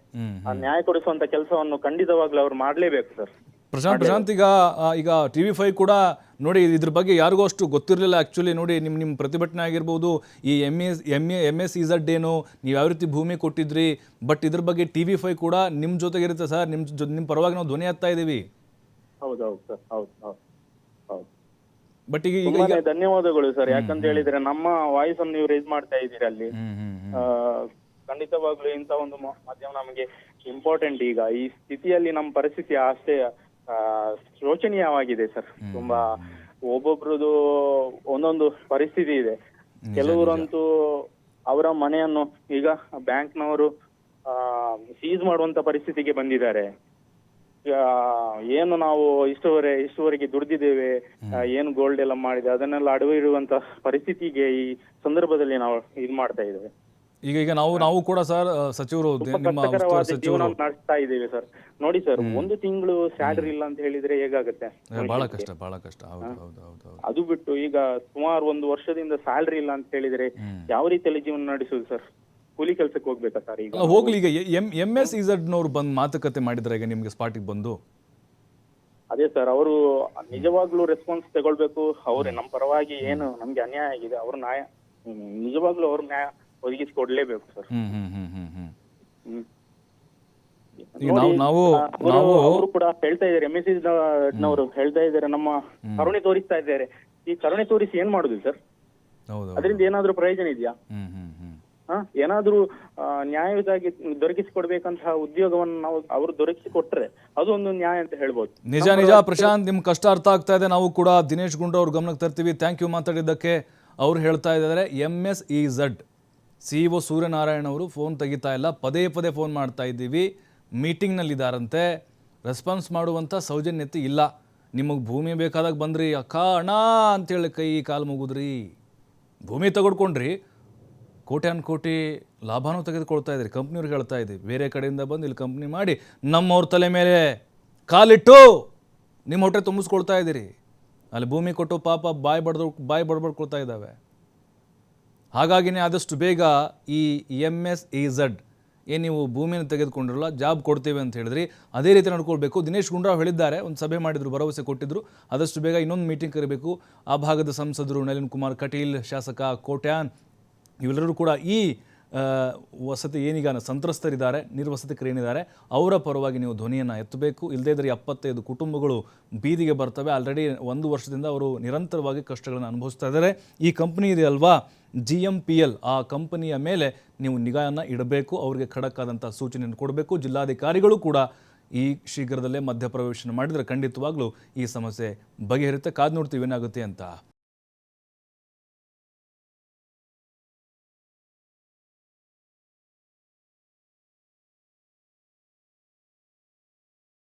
ಆ ನ್ಯಾಯ ಕೊಡಿಸುವಂತ ಕೆಲಸವನ್ನು ಖಂಡಿತವಾಗ್ಲೂ ಅವ್ರು ಮಾಡ್ಲೇಬೇಕು ಸರ್. ಪ್ರಶಾಂತ್ ಪ್ರಶಾಂತ್ ಈಗ ಆ, ಈಗ ಟಿ ವಿ ಫೈವ್ ಕೂಡ ನೋಡಿ ಇದ್ರ ಬಗ್ಗೆ ಯಾರಿಗೂ ಅಷ್ಟು ಗೊತ್ತಿರಲಿಲ್ಲ ಆ್ಯಕ್ಚುಲಿ ನೋಡಿ ನಿಮ್ಮ ನಿಮ್ಮ ಪ್ರತಿಭಟನೆ ಆಗಿರ್ಬೋದು ಈ M S M A M S E Z ಏನು ನೀವು ಯಾವ ರೀತಿ ಭೂಮಿ ಕೊಟ್ಟಿದ್ರಿ ಬಟ್ ಇದ್ರ ಬಗ್ಗೆ ಟಿ ವಿ ಫೈವ್ ಕೂಡ ನಿಮ್ಮ ಜೊತೆಗಿರುತ್ತೆ ಸರ್. ನಿಮ್ಮ ನಿಮ್ಮ ಪರವಾಗಿ ನಾವು ಧ್ವನಿ ಹಾಕ್ತಾ ಇದ್ದೀವಿ ಹೌದೌದು ಸರ್ ಹೌದು ಹೌದು. ಬಟ್ ಈಗ ಈಗ ತುಂಬಾನೇ ಧನ್ಯವಾದಗಳು ಸರ್ ಯಾಕಂತ ಹೇಳಿದ್ರೆ ನಮ್ಮ ವಾಯ್ಸ್ ಅನ್ನು ನೀವು ರೇಸ್ ಮಾಡ್ತಾ ಇದ್ದೀರಿ ಅಲ್ಲಿ. ಹ್ಮ್ ಹ್ಮ್ ಹ್ಮ್. ಆ, ಖಂಡಿತವಾಗ್ಲೂ ಇಂಥ ಒಂದು ಮ- ಮಾಧ್ಯಮ ನಮಗೆ ಇಂಪಾರ್ಟೆಂಟ್ ಈಗ. ಈ ಸ್ಥಿತಿಯಲ್ಲಿ ನಮ್ಮ ಪರಿಸ್ಥಿತಿ ಅಷ್ಟೇ ಆ, ಶೋಚನೀಯವಾಗಿದೆ ಸರ್ ತುಂಬಾ ಒಬ್ಬೊಬ್ರದು ಒಂದೊಂದು ಪರಿಸ್ಥಿತಿ ಇದೆ. ಕೆಲವರಂತೂ ಅವರ ಮನೆಯನ್ನು ಈಗ ಬ್ಯಾಂಕ್ನವರು ಸೀಸ್ ಮಾಡುವಂತ ಪರಿಸ್ಥಿತಿಗೆ ಬಂದಿದ್ದಾರೆ. ಏನು ನಾವು ಇಷ್ಟುವರೆ ಇಷ್ಟುವರೆಗೆ ದುಡ್ದಿದ್ದೇವೆ ಏನು ಗೋಲ್ಡ್ ಎಲ್ಲ ಮಾಡಿದೆ ಅದನ್ನೆಲ್ಲ ಅಡವು ಇಡುವಂತ ಪರಿಸ್ಥಿತಿಗೆ ಈ ಸಂದರ್ಭದಲ್ಲಿ ನಾವು ಇದು ಮಾಡ್ತಾ ಇದ್ದೇವೆ. ಈಗ ಈಗ ನಾವು ನಾವು ಕೂಡ ಸರ್ ಸಚಿವರು ನಿಮ್ಮ ಉಸ್ತುವಾರಿ ಕಷ್ಟಕರವಾದ ಸಚಿವರು. ಜೀವನ ನಡೆಸ್ತಾ ಇದ್ದೇವೆ ಸರ್. ನೋಡಿ ಸರ್ ಒಂದು ತಿಂಗಳು ಸ್ಯಾಲರಿ ಇಲ್ಲ ಅಂತ ಹೇಳಿದ್ರೆ ಹೇಗಾಗುತ್ತೆ? ಬಹಳ ಕಷ್ಟ ಬಹಳ ಕಷ್ಟ. ಹೌದು ಹೌದು ಹೌದು ಹೌದು. ಅದು ಬಿಟ್ಟು ಈಗ ಸುಮಾರು ಒಂದು ವರ್ಷದಿಂದ ಸ್ಯಾಲರಿ ಇಲ್ಲ ಅಂತ ಹೇಳಿದ್ರೆ ಯಾವ ರೀತಿಯಲ್ಲಿ ಜೀವನ ನಡೆಸುದು ಸರ್? ಕೂಲಿ ಕೆಲಸಕ್ಕೆ ಹೋಗ್ಬೇಕಾ ಸರ್ ಈಗ? ಹೋಗ್ಲಿ ಈಗ. ಎಂ ಎಂ ಎಸ್ ಇಝಡ್ನವ್ರು ಬಂದು ಮಾತುಕತೆ ಮಾಡಿದ್ರೆ ಈಗ ನಿಮಗೆ ಸ್ಪಾಟಿಗೆ ಬಂದು? ಅದೇ ಸರ್ ಅವರು ನಿಜವಾಗ್ಲೂ ರೆಸ್ಪಾನ್ಸ್ ತಗೊಳ್ಬೇಕು. ಅವ್ರೆ ನಮ್ಮ ಪರವಾಗಿ ಏನು ನಮ್ಗೆ ಅನ್ಯಾಯ ಆಗಿದೆ ಅವ್ರ ನ್ಯಾಯ ಹ್ಮ್, ನಿಜವಾಗ್ಲೂ ಅವ್ರ ನ್ಯಾಯ ಒದಗಿಸ್ಕೊಡ್ಲೇಬೇಕು ಸರ್. ಹ್ಮ್ ಹ್ಮ್ ಹ್ಮ್ ಹ್ಮ್ ಹ್ಮ್. ಹ್ಮ್. ಈಗ ನಾವು ನಾವು ಅವರು ನಾವು ಅವರು ಕೂಡ ಹೇಳ್ತಾ ಇದ್ದಾರೆ ಎಂ ಎಸ್ ನವರು ಹೇಳ್ತಾ ಇದ್ದಾರೆ ನಮ್ಮ ಕರುಣೆ ತೋರಿಸ್ತಾ ಇದ್ದಾರೆ. ಈ ಕರುಣೆ ತೋರಿಸಿ ಏನ್ ಮಾಡುದು ಸರ್? ಹೌದು ಹೌದು. ಅದರಿಂದ ಏನಾದ್ರೂ ಪ್ರಯೋಜನ ಇದೆಯಾ? ಹ್ಮ್ ಹ್ಮ್ ಹ್ಮ್. ಹ ಏನಾದ್ರೂ ಆ, ದೊರಕಿಸಿ ದೊರಕಿಸಿಕೊಡ್ಬೇಕಂತಹ ಉದ್ಯೋಗವನ್ನು ನಾವು ಅವರು ದೊರಕಿಸಿ ಕೊಟ್ರೆ ಅದು ಒಂದು ನ್ಯಾಯ ಅಂತ ಹೇಳ್ಬೋದು. ನಿಜ ನಿಜ. ಪ್ರಶಾಂತ್ ನಿಮ್ ಕಷ್ಟ ಅರ್ಥ ಆಗ್ತಾ ಇದೆ. ನಾವು ಕೂಡ ದಿನೇಶ್ ಗುಂಡು ಅವ್ರ ಗಮನಕ್ಕೆ ತರ್ತೀವಿ. ಥ್ಯಾಂಕ್ ಯು ಮಾತಾಡಿದ್ದಕ್ಕೆ ಅವ್ರು ಹೇಳ್ತಾ ಇದ್ದಾರೆ. M S E Z C O Suryanarayana ಅವರು ಫೋನ್ ತೆಗಿತಾ ಇಲ್ಲ. ಪದೇ ಪದೇ ಫೋನ್ ಮಾಡ್ತಾ ಇದ್ದೀವಿ. ಮೀಟಿಂಗ್ನಲ್ಲಿದ್ದಾರಂತೆ ರೆಸ್ಪಾನ್ಸ್ ಮಾಡುವಂಥ ಸೌಜನ್ಯತೆ ಇಲ್ಲ. ನಿಮಗೆ ಭೂಮಿ ಬೇಕಾದಾಗ ಬಂದ್ರಿ. ಅಕ್ಕ ಅಣ್ಣ ಅಂತೇಳಿ ಕೈ ಕಾಲು ಮುಗಿದ್ರಿ. ಭೂಮಿ ತಗೊಡ್ಕೊಂಡ್ರಿ. ಕೋಟ್ಯಾನ್ ಕೋಟಿ ಲಾಭನೂ ತೆಗೆದುಕೊಳ್ತಾ ಇದ್ರಿ ಕಂಪ್ನಿಯವ್ರಿಗೆ ಹೇಳ್ತಾ ಇದ್ದೀವಿ. ಬೇರೆ ಕಡೆಯಿಂದ ಬಂದು ಇಲ್ಲಿ ಕಂಪ್ನಿ ಮಾಡಿ ನಮ್ಮವ್ರ ತಲೆ ಮೇಲೆ ಕಾಲಿಟ್ಟು ನಿಮ್ಮ ಹೊಟ್ಟೆ ತುಂಬಿಸ್ಕೊಳ್ತಾ ಇದ್ದೀರಿ. ಅಲ್ಲಿ ಭೂಮಿ ಕೊಟ್ಟು ಪಾಪ ಬಾಯಿ ಬಡ್ದು, ಬಾಯಿ ಬಡ್ಬಡ್ಕೊಳ್ತಾ ಇದ್ದಾವೆ. ಹಾಗಾಗಿನೇ ಆದಷ್ಟು ಬೇಗ ಈ ಎಂ ಎಸ್ ಇ ಝಡ್ ಏನು ನೀವು ಭೂಮಿನ ತೆಗೆದುಕೊಂಡಿರಲ್ಲ, ಜಾಬ್ ಕೊಡ್ತೀವಿ ಅಂತ ಹೇಳಿದ್ರಿ. ಅದೇ ರೀತಿ ನಡ್ಕೊಳ್ಬೇಕು. ದಿನೇಶ್ ಗುಂಡ್ರಾವ್ ಹೇಳಿದ್ದಾರೆ, ಒಂದು ಸಭೆ ಮಾಡಿದ್ರು, ಭರವಸೆ ಕೊಟ್ಟಿದ್ರು. ಆದಷ್ಟು ಬೇಗ ಇನ್ನೊಂದು ಮೀಟಿಂಗ್ ಕರಿಬೇಕು. ಆ ಭಾಗದ ಸಂಸದರು ನಳಿನ್ ಕುಮಾರ್ ಕಟೀಲ್, ಶಾಸಕ ಕೋಟ್ಯಾನ್ ಇವೆಲ್ಲರೂ ಕೂಡ ಈ ವಸತಿ ಏನೀಗ ಸಂತ್ರಸ್ತರಿದ್ದಾರೆ ನಿರ್ವಸತಿಕರೇನಿದ್ದಾರೆ ಅವರ ಪರವಾಗಿ ನೀವು ಧ್ವನಿಯನ್ನು ಎತ್ತಬೇಕು. ಇಲ್ಲದೇ ಇದ್ದರೆ ಎಪ್ಪತ್ತೈದು ಕುಟುಂಬಗಳು ಬೀದಿಗೆ ಬರ್ತವೆ. ಆಲ್ರೆಡಿ ಒಂದು ವರ್ಷದಿಂದ ಅವರು ನಿರಂತರವಾಗಿ ಕಷ್ಟಗಳನ್ನು ಅನುಭವಿಸ್ತಾ ಇದ್ದಾರೆ. ಈ ಕಂಪ್ನಿ ಇದೆ ಅಲ್ವಾ? ಜಿ ಎಂ ಪಿ ಎಲ್ ಆ ಕಂಪನಿಯ ಮೇಲೆ ನೀವು ನಿಗಾಯನ್ನು ಇಡಬೇಕು. ಅವರಿಗೆ ಖಡಕ್ ಆದಂಥ ಸೂಚನೆಯನ್ನು ಕೊಡಬೇಕು. ಜಿಲ್ಲಾಧಿಕಾರಿಗಳು ಕೂಡ ಈ ಶೀಘ್ರದಲ್ಲೇ ಮಧ್ಯಪ್ರವೇಶನ ಮಾಡಿದರೆ ಖಂಡಿತವಾಗ್ಲೂ ಈ ಸಮಸ್ಯೆ ಬಗೆಹರಿಯುತ್ತೆ. ಕಾದು ನೋಡ್ತೀವಿ ಏನಾಗುತ್ತೆ ಅಂತ.